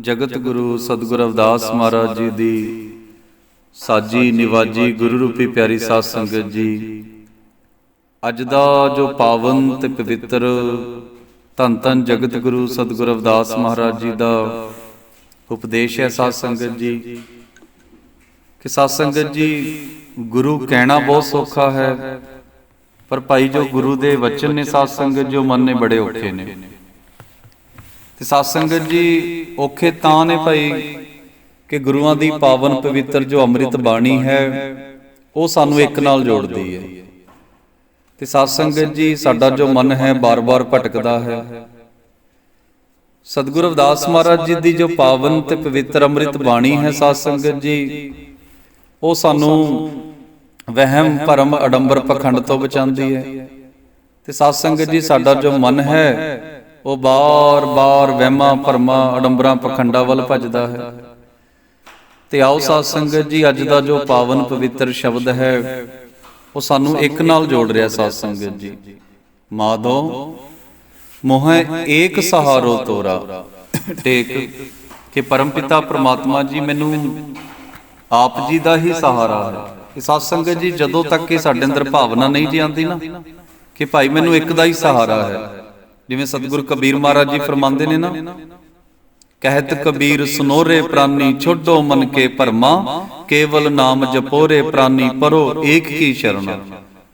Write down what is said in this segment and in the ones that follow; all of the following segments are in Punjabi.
ਜਗਤ ਗੁਰੂ ਸਤਿਗੁਰ ਅਵਦਾਸ ਮਹਾਰਾਜ ਜੀ ਦੀ ਸਾਜੀ ਨਿਵਾਜੀ ਗੁਰੂ ਰੂਪੀ ਪਿਆਰੀ ਸਾਧ ਸੰਗਤ ਜੀ। ਅੱਜ ਦਾ ਜੋ ਪਾਵਨ ਤੇ ਪਵਿੱਤਰ ਧੰਨ ਧੰਨ ਜਗਤ ਗੁਰੂ ਸਤਿਗੁਰ ਅਵਦਾਸ ਮਹਾਰਾਜ ਜੀ ਦਾ ਉਪਦੇਸ਼ ਹੈ ਸਾਧ ਸੰਗਤ ਜੀ, ਕਿ ਸਾਧ ਸੰਗਤ ਜੀ, ਗੁਰੂ ਕਹਿਣਾ ਬਹੁਤ ਸੌਖਾ ਹੈ, ਪਰ ਭਾਈ ਜੋ ਗੁਰੂ ਦੇ ਵਚਨ ਨੇ ਸਾਧ ਸੰਗਤ ਜੋ ਮੰਨਣੇ ਬੜੇ ਔਖੇ ਨੇ। ਤੇ ਸਾਧ ਸੰਗਤ ਜੀ, ਔਖੇ ਤਾਂ ਨੇ ਭਾਈ ਕਿ ਗੁਰੂਆਂ ਦੀ ਪਾਵਨ ਪਵਿੱਤਰ ਜੋ ਅੰਮ੍ਰਿਤ ਬਾਣੀ ਹੈ, ਉਹ ਸਾਨੂੰ ਇੱਕ ਨਾਲ ਜੋੜਦੀ ਹੈ। ਤੇ ਸਾਧ ਸੰਗਤ ਜੀ, ਸਾਡਾ ਜੋ ਮਨ ਹੈ, ਬਾਰ-ਬਾਰ ਭਟਕਦਾ ਹੈ। ਸਤਿਗੁਰੂ ਅਵਦਾਸ ਮਹਾਰਾਜ ਜੀ ਦੀ ਜੋ ਪਾਵਨ ਤੇ ਪਵਿੱਤਰ ਅੰਮ੍ਰਿਤ ਬਾਣੀ ਹੈ ਸਾਧ ਸੰਗਤ ਜੀ, ਉਹ ਸਾਨੂੰ ਵਹਿਮ, ਭਰਮ, ਅਡੰਬਰ ਪਖੰਡ ਤੋਂ ਬਚਾਉਂਦੀ ਹੈ। ਤੇ ਸਾਧ ਸੰਗਤ ਜੀ, ਸਾਡਾ ਜੋ ਮਨ ਹੈ ਉਹ ਬਾਰ-ਬਾਰ ਵਹਿਮਾਂ ਭਰਮਾਂ ਅਡੰਬਰਾਂ ਪਖੰਡਾਂ ਵੱਲ ਭੱਜਦਾ ਹੈ। ਤੇ ਆਓ ਸਾਧ ਸੰਗਤ ਜੀ, ਅੱਜ ਦਾ ਜੋ ਪਾਵਨ ਪਵਿੱਤਰ ਸ਼ਬਦ ਹੈ, ਉਹ ਸਾਨੂੰ ਇੱਕ ਨਾਲ ਜੋੜ ਰਿਹਾ ਸਾਧ ਸੰਗਤ ਜੀ। ਮਾਧੋ, ਮੋਹ ਏਕ ਸਹਾਰੋ ਤੋਰਾ। ਟੇਕ ਕਿ ਪਰਮਪਿਤਾ ਪ੍ਰਮਾਤਮਾ ਜੀ ਮੈਨੂੰ ਆਪ ਜੀ ਦਾ ਹੀ ਸਹਾਰਾ ਹੈ। ਇਹ ਸਾਧ ਸੰਗਤ ਜੀ, ਜਦੋਂ ਤੱਕ ਕਿ ਸਾਡੇ ਅੰਦਰ ਭਾਵਨਾ ਨਹੀਂ ਜੀ ਆਉਂਦੀ ਨਾ, ਕਿ ਭਾਈ ਮੈਨੂੰ ਇੱਕ ਦਾ ਹੀ ਸਹਾਰਾ ਹੈ। ਜਿਵੇਂ ਸਤਿਗੁਰ ਕਬੀਰ ਮਹਾਰਾਜ ਜੀ ਫਰਮਾਉਂਦੇ ਨੇ ਨਾ ਕਹਿਤ ਕਬੀਰ ਸੁਨੋਰੇ ਪ੍ਰਾਨੀ ਛੋਡੋ ਮਨ ਕੇ ਭਰਮਾ ਕੇਵਲ ਨਾਮ ਜਪੋਰੇ ਪ੍ਰਾਨੀ ਪਰੋ ਏਕ ਕੀ ਸ਼ਰਨ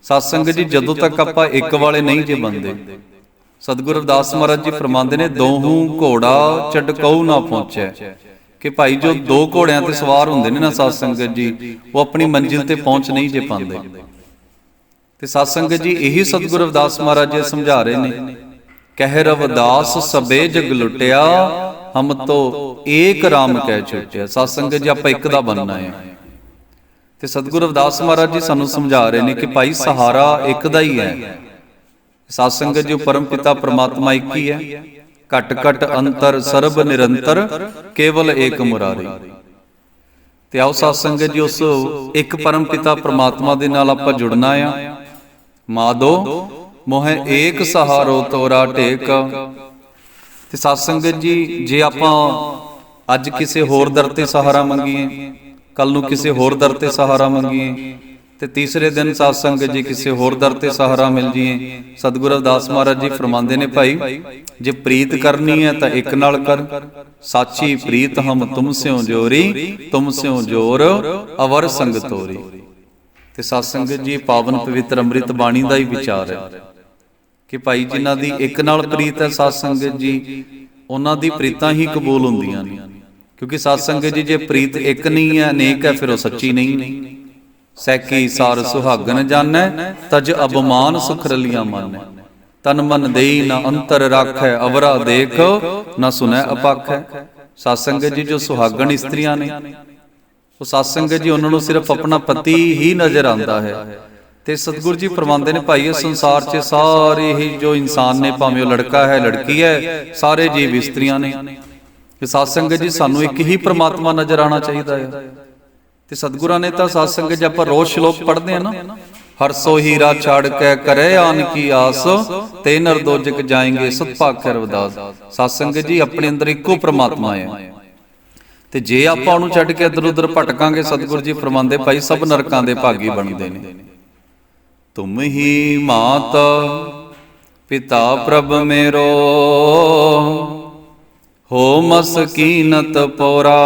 ਸਤਸੰਗ ਜੀ ਜਦੋਂ ਤੱਕ ਆਪਾਂ ਇੱਕ ਵਾਲੇ ਨਹੀਂ ਜੇ ਬੰਦੇ ਸਤਿਗੁਰੂ ਅਰਦਾਸ ਮਹਾਰਾਜ ਜੀ ਫਰਮਾਉਂਦੇ ਨੇ ਦੋਹੂ ਘੋੜਾ ਚਟਕਉ ਨਾ ਪਹੁੰਚੈ। ਕਿ ਭਾਈ ਜੋ ਦੋ ਘੋੜਿਆਂ ਤੇ ਸਵਾਰ ਹੁੰਦੇ ਨੇ ਨਾ ਸਤ ਸੰਗਤ ਜੀ ਉਹ ਆਪਣੀ ਮੰਜ਼ਿਲ ਤੇ ਪਹੁੰਚ ਨਹੀਂ ਜੇ ਪਾਉਂਦੇ ਤੇ ਸਤ ਸੰਗਤ ਜੀ ਇਹੀ ਸਤਿਗੁਰੂ ਅਰਦਾਸ ਮਹਾਰਾਜ ਜੀ ਸਮਝਾ ਰਹੇ ਨੇ ਕਹਿ ਰਵਦਾਸ ਸਬੇ ਜਗ ਲੁਟਿਆ ਹਮ ਤੋ ਏਕ ਰਾਮ ਕਹਿ ਛੁਟਿਆ ਸਤ ਸੰਗਤ ਜੀ ਆਪਾਂ ਇੱਕ ਦਾ ਬਣਨਾ ਹੈ ਤੇ ਸਤਿਗੁਰੂ ਅਰਦਾਸ ਮਹਾਰਾਜ ਜੀ ਸਾਨੂੰ ਸਮਝਾ ਰਹੇ ਨੇ ਕਿ ਭਾਈ ਸਹਾਰਾ ਇੱਕ ਦਾ ਹੀ ਹੈ ਸਤ ਸੰਗਤ ਜੀ ਪਰਮ ਪਿਤਾ ਪ੍ਰਮਾਤਮਾ ਇੱਕ ਹੀ ਹੈ ਘਟ ਘਟ ਅੰਤਰ ਸਰਬ ਨਿਰੰਤਰ ਕੇਵਲ ਏਕ ਮੁਰਾਰੀ। ਤੇ ਆਓ ਸਤ ਸੰਗਤ ਜੀ ਉਸ ਇੱਕ ਪਰਮ ਪਿਤਾ ਪ੍ਰਮਾਤਮਾ ਦੇ ਨਾਲ ਆਪਾਂ ਜੁੜਨਾ ਆ। ਮਾਦੋ ਮੋਹ ਏਕ ਸਹਾਰੋ ਤੋਰਾ ਟੇਕ। ਤੇ ਸਤ ਸੰਗਤ ਜੀ ਜੇ ਆਪਾਂ ਅੱਜ ਕਿਸੇ ਹੋਰ ਦਰ ਤੇ ਸਹਾਰਾ ਮੰਗੀਏ ਕੱਲ ਨੂੰ ਕਿਸੇ ਹੋਰ ਦਰ ਤੇ ਸਹਾਰਾ ਮੰਗੀਏ ਤੇ ਤੀਸਰੇ ਦਿਨ ਸਤ ਸੰਗਤ ਜੀ ਕਿਸੇ ਹੋਰ ਦਰ ਤੇ ਸਹਾਰਾ ਮਿਲ ਜੀਏ ਸਤਿਗੁਰੂ ਅਰਦਾਸ ਮਹਾਰਾਜ ਜੀ ਫਰਮਾਉਂਦੇ ਨੇ ਭਾਈ ਜੇ ਪ੍ਰੀਤ ਕਰਨੀ ਹੈ ਤਾਂ ਇੱਕ ਨਾਲ ਕਰ। ਸਾਚੀ ਪ੍ਰੀਤ ਹਮ ਤੁਮ ਸਿਓ ਜੋਰੀ ਤੁਮ ਸਿਓ ਜੋਰ ਅਵਰ ਸੰਗ ਤੋਰੀ। ਤੇ ਸਤ ਸੰਗਤ ਜੀ, ਪਾਵਨ ਪਵਿੱਤਰ ਅੰਮ੍ਰਿਤ ਬਾਣੀ ਦਾ ਹੀ ਵਿਚਾਰ ਹੈ। ਕਿ ਭਾਈ ਜਿਨ੍ਹਾਂ ਦੀ ਇੱਕ ਨਾਲ ਪ੍ਰੀਤ ਹੈ ਸਤ ਸੰਗਤ ਜੀ, ਉਹਨਾਂ ਦੀ ਪ੍ਰੀਤਾਂ ਹੀ ਕਬੂਲ ਹੁੰਦੀਆਂ ਨੇ। ਕਿਉਂਕਿ ਸਤ ਸੰਗਤ ਜੀ, ਜੇ ਪ੍ਰੀਤ ਇੱਕ ਨਹੀਂ ਹੈ, ਅਨੇਕ ਹੈ, ਫਿਰ ਉਹ ਸੱਚੀ ਨਹੀਂ। ਸੈਕੀ ਸਾਰ ਸੁਹਾਗਨ ਜਾਣੈ, ਤਜ ਅਬਮਾਨ ਸੁਖ ਰਲੀਆਂ ਮਾਨੈ। ਤਨ ਮਨ ਦੇਈ ਨਾ ਅੰਤਰ ਰਾਖੈ, ਅਵਰਾ ਦੇਖ, ਨਾ ਸੁਨੈ ਅਪਾਖੈ। ਸਤ ਸੰਗਤ ਜੀ, ਜੋ ਸੁਹਾਗਣ ਇਸਤਰੀਆਂ ਨੇ ਉਹ ਸਤ ਜੀ ਉਹਨਾਂ ਨੂੰ ਸਿਰਫ ਆਪਣਾ ਪਤੀ ਹੀ ਨਜ਼ਰ ਆਉਂਦਾ ਹੈ। ਤੇ ਸਤਿਗੁਰੂ ਜੀ ਫਰਮਾਉਂਦੇ ਨੇ, ਭਾਈ, ਇਸ ਸੰਸਾਰ 'ਚ ਸਾਰੇ ਹੀ ਜੋ ਇਨਸਾਨ ਨੇ, ਭਾਵੇਂ ਉਹ ਲੜਕਾ ਹੈ, ਲੜਕੀ ਹੈ, ਸਾਰੇ ਜੀਵ ਇਸਤਰੀਆਂ ਨੇ। ਕਿ ਸਤ ਜੀ ਸਾਨੂੰ ਇੱਕ ਹੀ ਪ੍ਰਮਾਤਮਾ ਨਜ਼ਰ ਆਣਾ ਚਾਹੀਦਾ ਹੈ। ਤੇ ਸਤਿਗੁਰਾਂ ਨੇ ਤਾਂ ਸਤ ਜੀ ਆਪਾਂ ਰੋਜ਼ ਸ਼ਲੋਕ ਪੜ੍ਹਦੇ ਆ ਨਾ, ਹਰ ਸੋ ਹੀਰਾ ਛਾੜ ਕੇ ਕਰੇ ਆਨ ਕੀ ਆਸ, ਤੇ ਨਰਦੋਜਕ ਜਾਏਂਗੇ ਸਤ ਭਾਖਰ ਅਰਦਾਸ ਜੀ ਆਪਣੇ ਅੰਦਰ ਇੱਕੋ ਪ੍ਰਮਾਤਮਾ ਹੈ। ਤੇ ਜੇ ਆਪਾਂ ਉਹਨੂੰ ਛੱਡ ਕੇ ਇਧਰ ਉਧਰ ਭਟਕਾਂਗੇ ਸਤਿਗੁਰੂ ਜੀ ਫਰਮਾਉਂਦੇ ਭਾਈ ਸਭ ਨਰਕਾਂ ਦੇ ਭਾਗੀ ਬਣਦੇ ਨੇ। ਤੁਮ ਹੀ ਮਾਤ ਪਿਤਾ ਪ੍ਰਭ ਮੇਰੋ ਹੋ ਮਸਕੀਨਤ ਪੋਰਾ।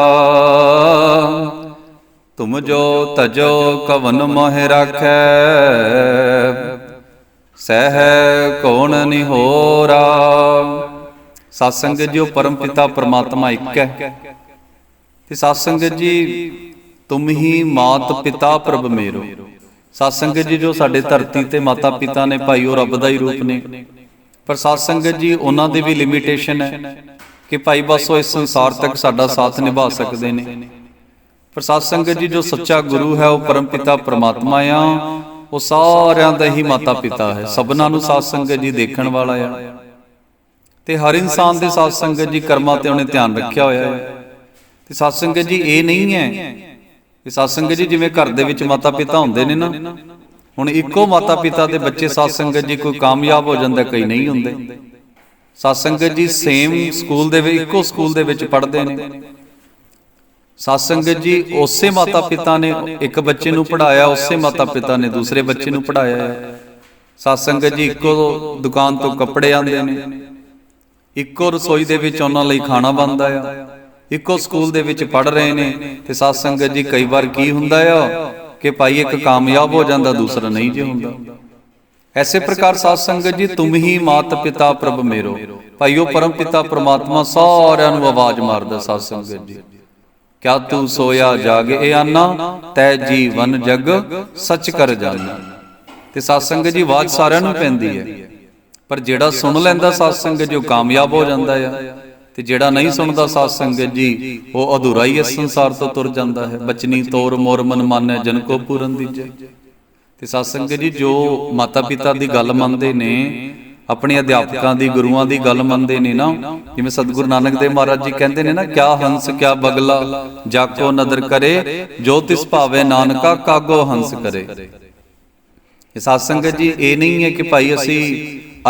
ਤੁਮ ਜੋ ਤਜੋ ਕਵਨ ਮੋਹ ਰਾਖੈ ਸਹਿ ਕੋਣ ਨਿਹੋਰਾ। ਸਤ ਸੰਗਤ ਜੀ ਪਰਮ ਪਿਤਾ ਪ੍ਰਮਾਤਮਾ ਇੱਕ ਹੈ। ਤੇ ਸਤ ਸੰਗਤ ਜੀ ਤੁਮ ਹੀ ਮਾਤ ਪਿਤਾ ਪ੍ਰਭ ਮੇਰੋ। ਸਤ ਸੰਗਤ ਜੀ ਜੋ ਸਾਡੇ ਧਰਤੀ ਤੇ ਮਾਤਾ ਪਿਤਾ ਨੇ ਭਾਈ ਉਹ ਰੱਬ ਦਾ ਹੀ ਰੂਪ ਨੇ। ਪਰ ਸਤ ਸੰਗਤ ਜੀ ਉਹਨਾਂ ਦੀ ਵੀ ਲਿਮਿਟੇਸ਼ਨ ਹੈ ਕਿ ਭਾਈ ਬਸ ਉਹ ਇਸ ਸੰਸਾਰ ਤੱਕ ਸਾਡਾ ਸਾਥ ਨਿਭਾ ਸਕਦੇ ਨੇ। ਪਰ ਸਤ ਸੰਗਤ ਜੀ ਜੋ ਸੱਚਾ ਗੁਰੂ ਹੈ ਉਹ ਪਰਮ ਪਿਤਾ ਪ੍ਰਮਾਤਮਾ ਆ। ਉਹ ਸਾਰਿਆਂ ਦਾ ਹੀ ਮਾਤਾ ਪਿਤਾ ਹੈ। ਸਭਨਾਂ ਨੂੰ ਸਤ ਸੰਗਤ ਜੀ ਦੇਖਣ ਵਾਲਾ ਆ। ਤੇ ਹਰ ਇਨਸਾਨ ਦੇ ਸਤ ਸੰਗਤ ਜੀ ਕਰਮਾਂ ਤੇ ਉਹਨੇ ਧਿਆਨ ਰੱਖਿਆ ਹੋਇਆ ਹੈ। ਤੇ ਸਤਸੰਗਤ ਜੀ, ਇਹ ਨਹੀਂ ਹੈ ਕਿ ਸਤਸੰਗਤ ਜੀ ਜਿਵੇਂ ਘਰ ਦੇ ਵਿੱਚ ਮਾਤਾ ਪਿਤਾ ਹੁੰਦੇ ਨੇ ਨਾ, ਹੁਣ ਇੱਕੋ ਮਾਤਾ ਪਿਤਾ ਦੇ ਬੱਚੇ ਸਤਸੰਗਤ ਜੀ ਕੋਈ ਕਾਮਯਾਬ ਹੋ ਜਾਂਦਾ, ਕਈ ਨਹੀਂ ਹੁੰਦੇ। ਸਾਧ ਜੀ ਸੇਮ ਸਕੂਲ ਦੇ ਵਿੱਚ, ਇੱਕੋ ਸਕੂਲ ਦੇ ਵਿੱਚ ਪੜ੍ਹਦੇ ਨੇ। ਸਾਧ ਜੀ ਉਸੇ ਮਾਤਾ ਪਿਤਾ ਨੇ ਇੱਕ ਬੱਚੇ ਨੂੰ ਪੜਾਇਆ ਉਸੇ ਮਾਤਾ ਪਿਤਾ ਨੇ ਦੂਸਰੇ ਬੱਚੇ ਨੂੰ ਪੜਾਇਆ ਹੈ ਜੀ ਇੱਕੋ ਦੁਕਾਨ ਤੋਂ ਕੱਪੜੇ ਆਉਂਦੇ ਨੇ। ਇੱਕੋ ਰਸੋਈ ਦੇ ਵਿੱਚ ਉਹਨਾਂ ਲਈ ਖਾਣਾ ਬਣਦਾ ਆ। ਇੱਕੋ ਸਕੂਲ ਦੇ ਵਿੱਚ ਪੜ ਰਹੇ ਨੇ ਤੇ ਸਾਧ ਸੰਗਤ ਜੀ ਕਈ ਵਾਰ ਕੀ ਹੁੰਦਾ ਆ ਕਿ ਭਾਈ ਇੱਕ ਕਾਮਯਾਬ ਹੋ ਜਾਂਦਾ, ਦੂਸਰਾ ਨਹੀਂ ਜੇ ਹੁੰਦਾ। ਐਸੇ ਪ੍ਰਕਾਰ ਸਾਧ ਸੰਗਤ ਜੀ, ਤੁਮ ਹੀ ਮਾਤ ਪਿਤਾ ਪ੍ਰਭ ਮੇਰੋ। ਭਾਈਓ ਪਰਮ ਪਿਤਾ ਪ੍ਰਮਾਤਮਾ ਸਾਰਿਆਂ ਨੂੰ ਆਵਾਜ਼ ਮਾਰਦਾ ਸਾਧ ਸੰਗਤ ਜੀ। ਕਿਆ ਤੂੰ ਸੋਇਆ ਜਾਗ ਇਹ ਆਨਾ, ਤੈ ਜੀਵਨ ਜਗ ਸੱਚ ਕਰ ਜਾਣਾ ਤੇ ਸਾਧ ਸੰਗਤ ਜੀ, ਆਵਾਜ਼ ਸਾਰਿਆਂ ਨੂੰ ਪੈਂਦੀ ਹੈ। ਪਰ ਜਿਹੜਾ ਸੁਣ ਲੈਂਦਾ ਸਾਧ ਸੰਗਤ ਜੀ, ਉਹ ਕਾਮਯਾਬ ਹੋ ਜਾਂਦਾ ਆ। ਤੇ ਜਿਹੜਾ ਨਹੀਂ ਸੁਣਦਾ ਸਾਧ ਸੰਗਤ ਜੀ ਉਹ ਅਧੂਰਾ ਹੀ ਇਸ ਸੰਸਾਰ ਤੋਂ ਤੁਰ ਜਾਂਦਾ ਹੈ। ਬਚਨੀ ਤੋਰ ਮੋਰ ਮਨ ਮਾਨੈ ਜਨ ਕੋ ਪੂਰਨ ਦੀਜੈ ਤੇ ਸਾਧ ਸੰਗਤ ਜੀ ਜੋ ਮਾਤਾ ਪਿਤਾ ਦੀ ਗੱਲ ਮੰਨਦੇ ਨੇ ਆਪਣੇ ਅਧਿਆਪਕਾਂ ਦੀ ਗੁਰੂਆਂ ਦੀ ਗੱਲ ਮੰਨਦੇ ਨੇ ਨਾ ਜਿਵੇਂ ਸਤਿਗੁਰੂ ਨਾਨਕ ਦੇਵ ਮਹਾਰਾਜ ਜੀ ਕਹਿੰਦੇ ਨੇ ਨਾ ਕਿਆ ਹੰਸ ਕਿਆ ਬਗਲਾ ਜਾਕੋ ਨਦਰ ਕਰੇ ਜੋ ਤਿਸ ਭਾਵੇ ਨਾਨਕਾ ਕਾਗੋ ਹੰਸ ਕਰੇ। ਇਹ ਸਾਧ ਸੰਗਤ ਜੀ ਇਹ ਨਹੀਂ ਹੈ ਕਿ ਭਾਈ ਅਸੀਂ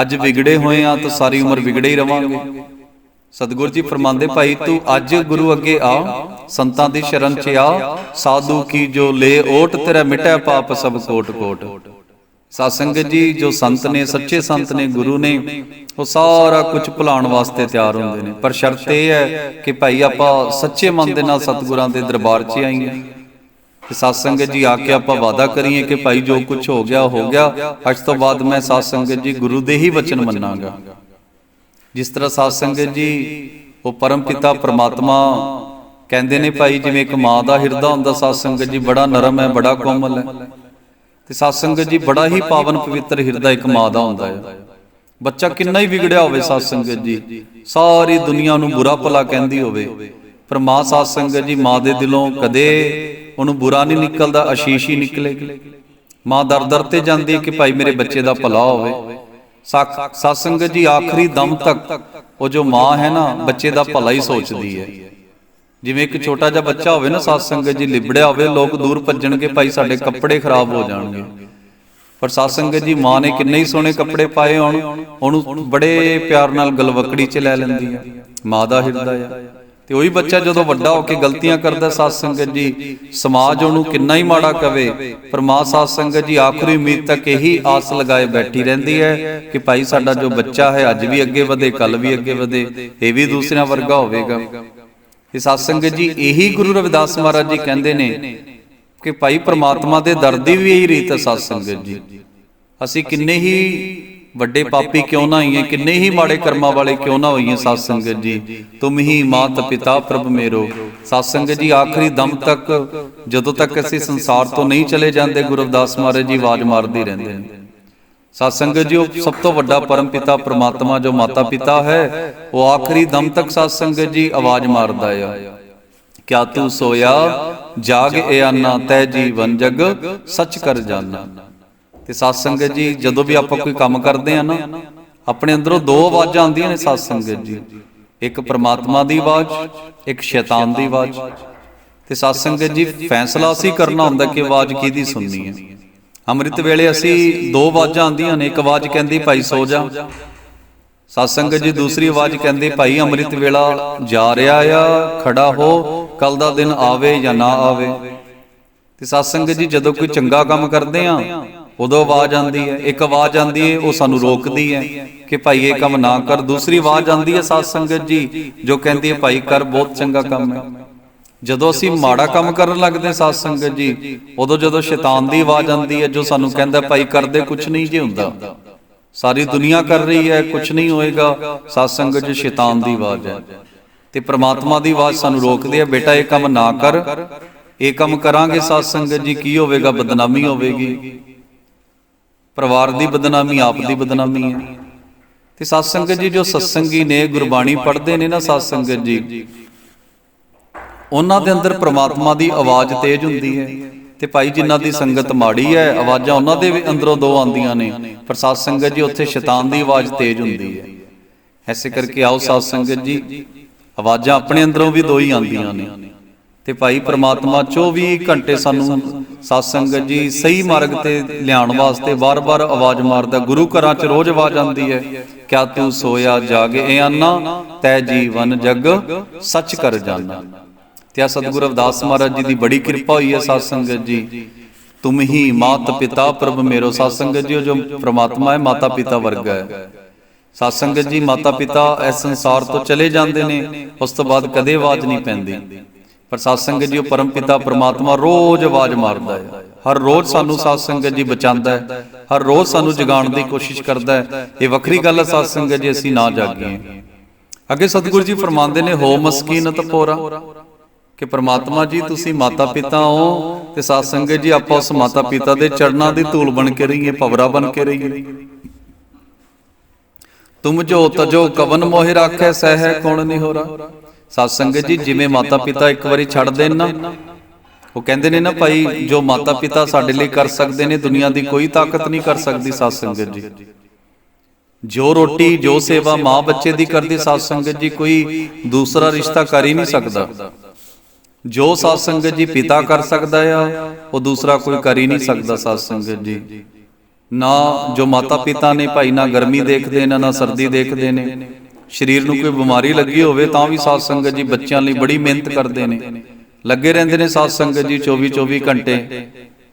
ਅੱਜ ਵਿਗੜੇ ਹੋਏ ਆ ਤਾਂ ਸਾਰੀ ਉਮਰ ਵਿਗੜੇ ਹੀ ਰਵਾਂਗੇ ਸਤਿਗੁਰੂ ਜੀ ਫਰਮਾਉਂਦੇ ਭਾਈ ਤੂੰ ਅੱਜ ਗੁਰੂ ਅੱਗੇ ਆ ਸੰਤਾਂ ਦੀ ਸ਼ਰਨ 'ਚ ਆ ਸਾਧੂ ਕੀ ਜੋ ਲੈ ਓਟ ਤੇਰਾ ਮਿਟਿਆ ਪਾਪ ਸਭ ਕੋਟ ਕੋਟ। ਸਾਧ ਸੰਗਤ ਜੀ ਜੋ ਸੰਤ ਨੇ ਸੱਚੇ ਸੰਤ ਨੇ ਗੁਰੂ ਨੇ ਉਹ ਸਾਰਾ ਕੁਝ ਭੁਲਾਉਣ ਵਾਸਤੇ ਤਿਆਰ ਹੁੰਦੇ ਨੇ। ਪਰ ਸ਼ਰਤ ਇਹ ਹੈ ਕਿ ਭਾਈ ਆਪਾਂ ਸੱਚੇ ਮਨ ਦੇ ਨਾਲ ਸਤਿਗੁਰਾਂ ਦੇ ਦਰਬਾਰ 'ਚ ਆਈਏ। ਤੇ ਸਾਧ ਸੰਗਤ ਜੀ ਆ ਕੇ ਆਪਾਂ ਵਾਦਾ ਕਰੀਏ ਕਿ ਭਾਈ ਜੋ ਕੁਝ ਹੋ ਗਿਆ ਹੋ ਗਿਆ ਅੱਜ ਤੋਂ ਬਾਅਦ ਮੈਂ ਸਾਧ ਸੰਗਤ ਜੀ ਗੁਰੂ ਦੇ ਹੀ ਵਚਨ ਮੰਨਾਂਗਾ ਜਿਸ ਤਰ੍ਹਾਂ ਸਾਧ ਸੰਗਤ ਜੀ ਉਹ ਪਰਮ ਪਿਤਾ ਪ੍ਰਮਾਤਮਾ ਕਹਿੰਦੇ ਨੇ ਭਾਈ ਜਿਵੇਂ ਇੱਕ ਮਾਂ ਦਾ ਹਿਰਦਾ ਹੁੰਦਾ ਸਾਧ ਸੰਗਤ ਜੀ ਬੜਾ ਨਰਮ ਹੈ ਬੜਾ ਕੋਮਲ ਹੈ। ਤੇ ਸਾਧ ਸੰਗਤ ਜੀ ਬੜਾ ਹੀ ਪਾਵਨ ਪਵਿੱਤਰ ਹਿਰਦਾ ਇੱਕ ਮਾਂ ਦਾ ਹੁੰਦਾ ਹੈ। ਬੱਚਾ ਕਿੰਨਾ ਹੀ ਵਿਗੜਿਆ ਹੋਵੇ ਸਾਧ ਸੰਗਤ ਜੀ। ਸਾਰੀ ਦੁਨੀਆ ਨੂੰ ਬੁਰਾ ਭਲਾ ਕਹਿੰਦੀ ਹੋਵੇ। ਪਰ ਮਾਂ ਸਾਧ ਸੰਗਤ ਜੀ ਮਾਂ ਦੇ ਦਿਲੋਂ ਕਦੇ ਉਹਨੂੰ ਬੁਰਾ ਨਹੀਂ ਨਿਕਲਦਾ ਆਸ਼ੀਸ਼ ਹੀ ਨਿਕਲੇਗੀ। ਮਾਂ ਦਰ ਦਰ ਤੇ ਜਾਂਦੀ ਕਿ ਭਾਈ ਮੇਰੇ ਬੱਚੇ ਦਾ ਭਲਾ ਹੋਵੇ। ਸਾਧ ਸੰਗਤ ਜੀ ਆਖਰੀ ਦਮ ਤੱਕ ਉਹ ਜੋ ਮਾਂ ਹੈ ਨਾ, ਬੱਚੇ ਦਾ ਭਲਾ ਹੀ ਸੋਚਦੀ ਹੈ। ਜਿਵੇਂ ਇੱਕ ਛੋਟਾ ਜਿਹਾ ਬੱਚਾ ਹੋਵੇ ਨਾ ਸਾਧ ਸੰਗਤ ਜੀ ਲਿਬੜਿਆ ਹੋਵੇ, ਲੋਕ ਦੂਰ ਭੱਜਣਗੇ, ਭਾਈ ਸਾਡੇ ਕੱਪੜੇ ਖਰਾਬ ਹੋ ਜਾਣਗੇ। ਪਰ ਸਾਧ ਸੰਗਤ ਜੀ ਮਾਂ ਨੇ ਕਿੰਨੇ ਹੀ ਸੋਹਣੇ ਕੱਪੜੇ ਪਾਏ ਹੋਣ, ਉਹਨੂੰ ਬੜੇ ਪਿਆਰ ਨਾਲ ਗਲਵਕੜੀ 'ਚ ਲੈ ਲੈਂਦੀ ਹੈ। ਮਾਂ ਦਾ ਹਿਰਦਾ ਆ। ਤੇ ਉਹੀ ਬੱਚਾ ਜਦੋਂ ਵੱਡਾ ਹੋ ਕੇ ਗਲਤੀਆਂ ਕਰਦਾ ਸਾਧ ਸੰਗਤ ਜੀ, ਸਮਾਜ ਉਹਨੂੰ ਕਿੰਨਾ ਹੀ ਮਾੜਾ ਕਵੇ, ਪਰ ਮਾਂ ਸਾਧ ਸੰਗਤ ਜੀ, ਆਖਰੀ ਉਮੀਦ ਤੱਕ ਇਹੀ ਆਸ ਲਗਾਏ ਬੈਠੀ ਰਹਿੰਦੀ ਹੈ ਕਿ ਭਾਈ ਸਾਡਾ ਜੋ ਬੱਚਾ ਹੈ, ਅੱਜ ਵੀ ਅੱਗੇ ਵਧੇ ਕੱਲ ਵੀ ਅੱਗੇ ਵਧੇ, ਇਹ ਵੀ ਦੂਸਰਿਆਂ ਵਰਗਾ ਹੋਵੇਗਾ। ਇਹ ਸਾਧ ਸੰਗਤ ਜੀ, ਇਹੀ ਗੁਰੂ ਰਵਿਦਾਸ ਮਹਾਰਾਜ ਜੀ ਕਹਿੰਦੇ ਨੇ ਕਿ ਭਾਈ ਪ੍ਰਮਾਤਮਾ ਦੇ ਦਰ ਦੀ ਵੀ ਇਹੀ ਰੀਤ ਹੈ ਸਾਧ ਸੰਗਤ ਜੀ। ਅਸੀਂ ਕਿੰਨੇ ਹੀ ਵੱਡੇ ਪਾਪੀ ਕਿਉਂ ਨਾ ਹੋਈਏ? ਕਿੰਨੇ ਹੀ ਮਾੜੇ ਕਰਮਾਂ ਵਾਲੇ ਕਿਉਂ ਨਾ ਹੋਈਏ? ਸਾਧ ਸੰਗਤ ਜੀ ਤੁਮ ਹੀ ਮਾਤ ਪਿਤਾ ਪ੍ਰਭ ਮੇਰੋ। ਸਾਧ ਸੰਗਤ ਜੀ ਆਖਰੀ ਦਮ ਤੱਕ ਜਦੋਂ ਤੱਕ ਅਸੀਂ ਸੰਸਾਰ ਤੋਂ ਨਹੀਂ ਚਲੇ ਜਾਂਦੇ ਗੁਰੂ ਮਹਾਰਾਜ ਜੀ ਆਵਾਜ਼ ਮਾਰਦੇ ਰਹਿੰਦੇ ਨੇ। ਸਾਧ ਸੰਗਤ ਜੀ ਉਹ ਸਭ ਤੋਂ ਵੱਡਾ ਪਰਮ ਪਿਤਾ ਪ੍ਰਮਾਤਮਾ ਜੋ ਮਾਤਾ ਪਿਤਾ ਹੈ ਉਹ ਆਖਰੀ ਦਮ ਤੱਕ ਸਾਧ ਸੰਗਤ ਜੀ ਆਵਾਜ਼ ਮਾਰਦਾ ਆ। ਕਿਆ ਤੂੰ ਸੋਇਆ? ਜਾਗ ਏ ਆਨਾ ਤੈ ਜੀਵਨ ਜਗ ਸੱਚ ਕਰ ਜਾਣਾ ਤੇ ਸਾਧ ਸੰਗਤ ਜੀ, ਜਦੋਂ ਵੀ ਆਪਾਂ ਕੋਈ ਕੰਮ ਕਰਦੇ ਆ ਨਾ, ਆਪਣੇ ਅੰਦਰੋਂ ਦੋ ਆਵਾਜ਼ਾਂ ਆਉਂਦੀਆਂ ਨੇ ਸਾਧ ਸੰਗਤ ਜੀ। ਇੱਕ ਪ੍ਰਮਾਤਮਾ ਦੀ ਆਵਾਜ਼, ਇੱਕ ਸ਼ੈਤਾਨ ਦੀ ਆਵਾਜ਼। ਤੇ ਸਾਧ ਸੰਗਤ ਜੀ, ਫੈਸਲਾ ਅਸੀਂ ਕਰਨਾ ਹੁੰਦਾ ਕਿ ਆਵਾਜ਼ ਕਿਹਦੀ ਸੁਣਨੀ ਹੈ। ਅੰਮ੍ਰਿਤ ਵੇਲੇ ਅਸੀਂ ਦੋ ਆਵਾਜ਼ਾਂ ਆਉਂਦੀਆਂ ਨੇ, ਇੱਕ ਆਵਾਜ਼ ਕਹਿੰਦੀ, ਭਾਈ ਸੋ ਜਾ। ਸਾਧ ਸੰਗਤ ਜੀ, ਦੂਸਰੀ ਆਵਾਜ਼ ਕਹਿੰਦੀ, ਭਾਈ ਅੰਮ੍ਰਿਤ ਵੇਲਾ ਜਾ ਰਿਹਾ ਆ, ਖੜਾ ਹੋ, ਕੱਲ ਦਾ ਦਿਨ ਆਵੇ ਜਾਂ ਨਾ ਆਵੇ। ਤੇ ਸਾਧ ਸੰਗਤ ਜੀ, ਜਦੋਂ ਕੋਈ ਚੰਗਾ ਕੰਮ ਕਰਦੇ ਆ ਉਦੋਂ ਆਵਾਜ਼ ਆਉਂਦੀ ਹੈ, ਇੱਕ ਆਵਾਜ਼ ਆਉਂਦੀ ਹੈ, ਉਹ ਸਾਨੂੰ ਰੋਕਦੀ ਹੈ ਕਿ ਭਾਈ ਇਹ ਕੰਮ ਨਾ ਕਰ। ਦੂਸਰੀ ਆਵਾਜ਼ ਆਉਂਦੀ ਹੈ ਸਾਧ ਸੰਗਤ ਜੀ, ਜੋ ਕਹਿੰਦੀ ਹੈ, ਭਾਈ ਕਰ, ਬਹੁਤ ਚੰਗਾ ਕੰਮ ਹੈ। ਜਦੋਂ ਅਸੀਂ ਮਾੜਾ ਕੰਮ ਕਰਨ ਲੱਗਦੇ ਸਾਧ ਸੰਗਤ ਜੀ, ਉਦੋਂ ਜਦੋਂ ਸ਼ੈਤਾਨ ਦੀ ਆਵਾਜ਼ ਆਉਂਦੀ ਹੈ, ਜੋ ਸਾਨੂੰ ਕਹਿੰਦਾ, ਭਾਈ ਕਰਦੇ ਕੁਝ ਨਹੀਂ ਜੇ ਹੁੰਦਾ। ਸਾਰੀ ਦੁਨੀਆ ਕਰ ਰਹੀ ਹੈ ਕੁਝ ਨਹੀਂ ਹੋਏਗਾ। ਸਾਧ ਸੰਗਤ ਜੀ, ਸ਼ੈਤਾਨ ਦੀ ਆਵਾਜ਼ ਹੈ। ਤੇ ਪ੍ਰਮਾਤਮਾ ਦੀ ਆਵਾਜ਼ ਸਾਨੂੰ ਰੋਕਦੀ ਹੈ, ਬੇਟਾ, ਇਹ ਕੰਮ ਨਾ ਕਰ। ਇਹ ਕੰਮ ਕਰਾਂਗੇ ਸਾਧ ਸੰਗਤ ਜੀ, ਕੀ ਹੋਵੇਗਾ? ਬਦਨਾਮੀ ਹੋਵੇਗੀ। ਪਰਿਵਾਰ ਦੀ ਬਦਨਾਮੀ, ਆਪ ਦੀ ਬਦਨਾਮੀ ਹੈ। ਤੇ ਸਾਧ ਸੰਗਤ ਜੀ ਜੋ ਸਤਸੰਗੀ ਨੇ, ਗੁਰਬਾਣੀ ਪੜ੍ਹਦੇ ਨੇ ਨਾ ਸਾਧ ਸੰਗਤ ਜੀ, ਉਹਨਾਂ ਦੇ ਅੰਦਰ ਪ੍ਰਮਾਤਮਾ ਦੀ ਆਵਾਜ਼ ਤੇਜ਼ ਹੁੰਦੀ ਹੈ ਤੇ ਭਾਈ ਜਿਨ੍ਹਾਂ ਦੀ ਸੰਗਤ ਮਾੜੀ ਹੈ, ਆਵਾਜ਼ਾਂ ਉਹਨਾਂ ਦੇ ਵੀ ਅੰਦਰੋਂ ਦੋ ਆਉਂਦੀਆਂ ਨੇ, ਪਰ ਸਾਧ ਸੰਗਤ ਜੀ ਉੱਥੇ ਸ਼ੈਤਾਨ ਦੀ ਆਵਾਜ਼ ਤੇਜ਼ ਹੁੰਦੀ ਹੈ। ਐਸੇ ਕਰਕੇ ਆਓ ਸਾਧ ਸੰਗਤ ਜੀ, ਆਵਾਜ਼ਾਂ ਆਪਣੇ ਅੰਦਰੋਂ ਵੀ ਦੋ ਹੀ ਆਉਂਦੀਆਂ ਨੇ। ਤੇ ਭਾਈ ਪ੍ਰਮਾਤਮਾ 24 ਘੰਟੇ ਸਾਨੂੰ ਸਾਧ ਸੰਗਤ ਜੀ, ਸਹੀ ਮਾਰਗ ਤੇ ਲਿਆਉਣ ਵਾਸਤੇ ਵਾਰ ਵਾਰ ਆਵਾਜ਼ ਮਾਰਦਾ, ਗੁਰੂ ਘਰਾਂ 'ਚ ਰੋਜ਼ ਆਵਾਜ਼ ਆਉਂਦੀ ਹੈ, ਕਿਆ ਤੂੰ ਸੋਇਆ ਜਾਗ ਇਹ ਆਨਾ ਤੈ ਜੀਵਨ ਜਗ, ਸੱਚ ਕਰ ਜਾਣਾ ਤੇ ਆ ਸਤਿਗੁਰੂ ਰਵਿਦਾਸ ਮਹਾਰਾਜ ਜੀ ਦੀ ਬੜੀ ਕਿਰਪਾ ਹੋਈ ਹੈ ਸਾਧ ਸੰਗਤ ਜੀ। ਤੁਮ ਹੀ ਮਾਤ ਪਿਤਾ ਪ੍ਰਭ ਮੇਰੋ ਸਾਧ ਸੰਗਤ ਜੀ ਉਹ ਜੋ ਪ੍ਰਮਾਤਮਾ ਹੈ, ਮਾਤਾ ਪਿਤਾ ਵਰਗਾ ਹੈ। ਸਾਧ ਸੰਗਤ ਜੀ, ਮਾਤਾ ਪਿਤਾ ਇਸ ਸੰਸਾਰ ਤੋਂ ਚਲੇ ਜਾਂਦੇ ਨੇ, ਉਸ ਤੋਂ ਬਾਅਦ ਕਦੇ ਆਵਾਜ਼ ਨਹੀਂ ਪੈਂਦੀ। ਪਰ ਸਾਧ ਸੰਗਤ ਜੀ ਉਹ ਪਰਮ ਪਿਤਾ ਪ੍ਰਮਾਤਮਾ ਰੋਜ਼ ਆਵਾਜ਼ ਮਾਰਦਾ ਹੈ। ਹਰ ਰੋਜ਼ ਸਾਨੂੰ ਸਾਧ ਸੰਗਤ ਜੀ ਬਚਾਉਂਦਾ ਹੈ। ਹਰ ਰੋਜ਼ ਸਾਨੂੰ ਜਗਾਉਣ ਦੀ ਕੋਸ਼ਿਸ਼ ਕਰਦਾ ਹੈ। ਇਹ ਵੱਖਰੀ ਗੱਲ ਹੈ ਸਾਧ ਸੰਗਤ ਜੀ ਅਸੀਂ ਨਾ ਜਾਗੀਏ। ਅੱਗੇ ਸਤਿਗੁਰੂ ਜੀ ਫਰਮਾਉਂਦੇ ਨੇ ਹੋ ਮਸਕੀਨਤ ਪੋਰਾ। ਕਿ ਪ੍ਰਮਾਤਮਾ ਜੀ ਤੁਸੀਂ ਮਾਤਾ ਪਿਤਾ ਹੋ ਤੇ ਸਾਧ ਸੰਗਤ ਜੀ ਆਪਾਂ ਉਸ ਮਾਤਾ ਪਿਤਾ ਦੇ ਚਰਨਾਂ ਦੀ ਧੂਲ ਬਣ ਕੇ ਰਹੀਏ ਭਵਰਾ ਬਣ ਕੇ ਰਹੀਏ। ਤੁਮ ਜੋ ਤਜੋ ਕਵਨ ਮੋਹਿ ਰਾਖੈ ਸਹਿ ਕੋਣ ਨਹੀਂ ਹੋਰਾ ਸਾਧ ਸੰਗਤ ਜੀ ਜਿਵੇਂ ਮਾਤਾ ਪਿਤਾ ਇੱਕ ਵਾਰੀ ਛੱਡ ਦੇਣ ਨਾ। ਉਹ ਕਹਿੰਦੇ ਨੇ ਨਾ ਭਾਈ ਜੋ ਮਾਤਾ ਪਿਤਾ ਸਾਡੇ ਲਈ ਕਰ ਸਕਦੇ ਨੇ ਦੁਨੀਆ ਦੀ ਕੋਈ ਤਾਕਤ ਨਹੀਂ ਕਰ ਸਕਦੀ ਸਾਧ ਸੰਗਤ ਜੀ। ਜੋ। ਰੋਟੀ ਜੋ ਸੇਵਾ ਮਾਂ ਬੱਚੇ ਦੀ ਕਰਦੀ ਸਾਧ ਸੰਗਤ ਜੀ ਕੋਈ ਦੂਸਰਾ ਰਿਸ਼ਤਾ ਕਰ ਹੀ ਨਹੀਂ ਸਕਦਾ। ਜੋ ਸਾਧ ਸੰਗਤ ਜੀ ਪਿਤਾ ਕਰ ਸਕਦਾ ਆ ਉਹ ਦੂਸਰਾ ਕੋਈ ਕਰ ਹੀ ਨਹੀਂ ਸਕਦਾ ਸਾਧ ਸੰਗਤ ਜੀ। ਨਾ ਜੋ ਮਾਤਾ ਪਿਤਾ ਨੇ ਭਾਈ ਨਾ ਗਰਮੀ ਦੇਖਦੇ ਨੇ ਨਾ ਸਰਦੀ ਦੇਖਦੇ ਨੇ। ਸਰੀਰ ਨੂੰ ਕੋਈ ਬਿਮਾਰੀ ਲੱਗੀ ਹੋਵੇ ਤਾਂ ਵੀ ਸਾਧ ਸੰਗਤ ਜੀ ਬੱਚਿਆਂ ਲਈ ਬੜੀ ਮਿਹਨਤ ਕਰਦੇ ਨੇ। ਲੱਗੇ ਰਹਿੰਦੇ ਨੇ ਸਾਧ ਸੰਗਤ ਜੀ 24 24 ਘੰਟੇ।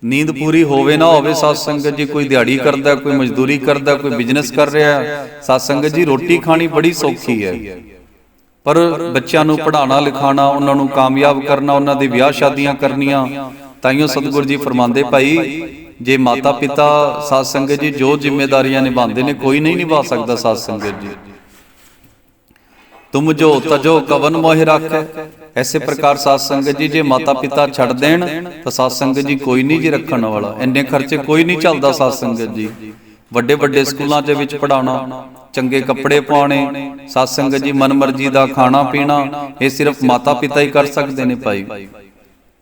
ਨੀਂਦ ਪੂਰੀ ਹੋਵੇ ਨਾ ਹੋਵੇ ਸਾਧ ਸੰਗਤ ਜੀ ਕੋਈ ਦਿਹਾੜੀ ਕਰਦਾ, ਕੋਈ ਮਜ਼ਦੂਰੀ ਕਰਦਾ, ਕੋਈ ਬਿਜ਼ਨਸ ਕਰ ਰਿਹਾ। ਸਾਧ ਸੰਗਤ ਜੀ ਰੋਟੀ ਖਾਣੀ ਬੜੀ ਸੌਖੀ ਹੈ। ਪਰ ਬੱਚਿਆਂ ਨੂੰ ਪੜ੍ਹਾਉਣਾ, ਲਿਖਾਉਣਾ, ਉਹਨਾਂ ਨੂੰ ਕਾਮਯਾਬ ਕਰਨਾ, ਉਹਨਾਂ ਦੇ ਵਿਆਹ ਸ਼ਾਦੀਆਂ ਕਰਨੀਆਂ ਤਾਈਓ ਸਤਿਗੁਰੂ ਜੀ ਫਰਮਾਉਂਦੇ ਭਾਈ, ਜੇ ਮਾਤਾ ਪਿਤਾ ਸਾਧ ਸੰਗਤ ਜੀ ਜੋ ਜ਼ਿੰਮੇਵਾਰੀਆਂ ਨਿਭਾਉਂਦੇ ਨੇ, ਕੋਈ ਨਹੀਂ ਨਿਭਾ ਸਕਦਾ ਸਾਧ ਸੰਗਤ ਜੀ। ਤੁਮ ਜੋ ਤਜੋ ਕਵਨ ਮੋਹਿ ਰੱਖੈ ਐਸੇ ਪ੍ਰਕਾਰ ਸਾਧ ਸੰਗਤ ਜੀ ਜੇ ਮਾਤਾ ਪਿਤਾ ਛੱਡ ਦੇਣ ਤਾਂ ਸਾਧ ਸੰਗਤ ਜੀ ਕੋਈ ਨਹੀਂ ਜੀ ਰੱਖਣ ਵਾਲਾ ਇੰਨੇ ਖਰਚੇ ਕੋਈ ਨਹੀਂ ਚੱਲਦਾ ਸਾਧ ਸੰਗਤ ਜੀ ਵੱਡੇ ਵੱਡੇ ਸਕੂਲਾਂ ਦੇ ਵਿੱਚ ਪੜਾਉਣਾ ਚੰਗੇ ਕੱਪੜੇ ਪਾਉਣੇ ਸਾਧ ਸੰਗਤ ਜੀ ਮਨਮਰਜ਼ੀ ਦਾ ਖਾਣਾ ਪੀਣਾ ਇਹ ਸਿਰਫ ਮਾਤਾ ਪਿਤਾ ਹੀ ਕਰ ਸਕਦੇ ਨੇ ਭਾਈ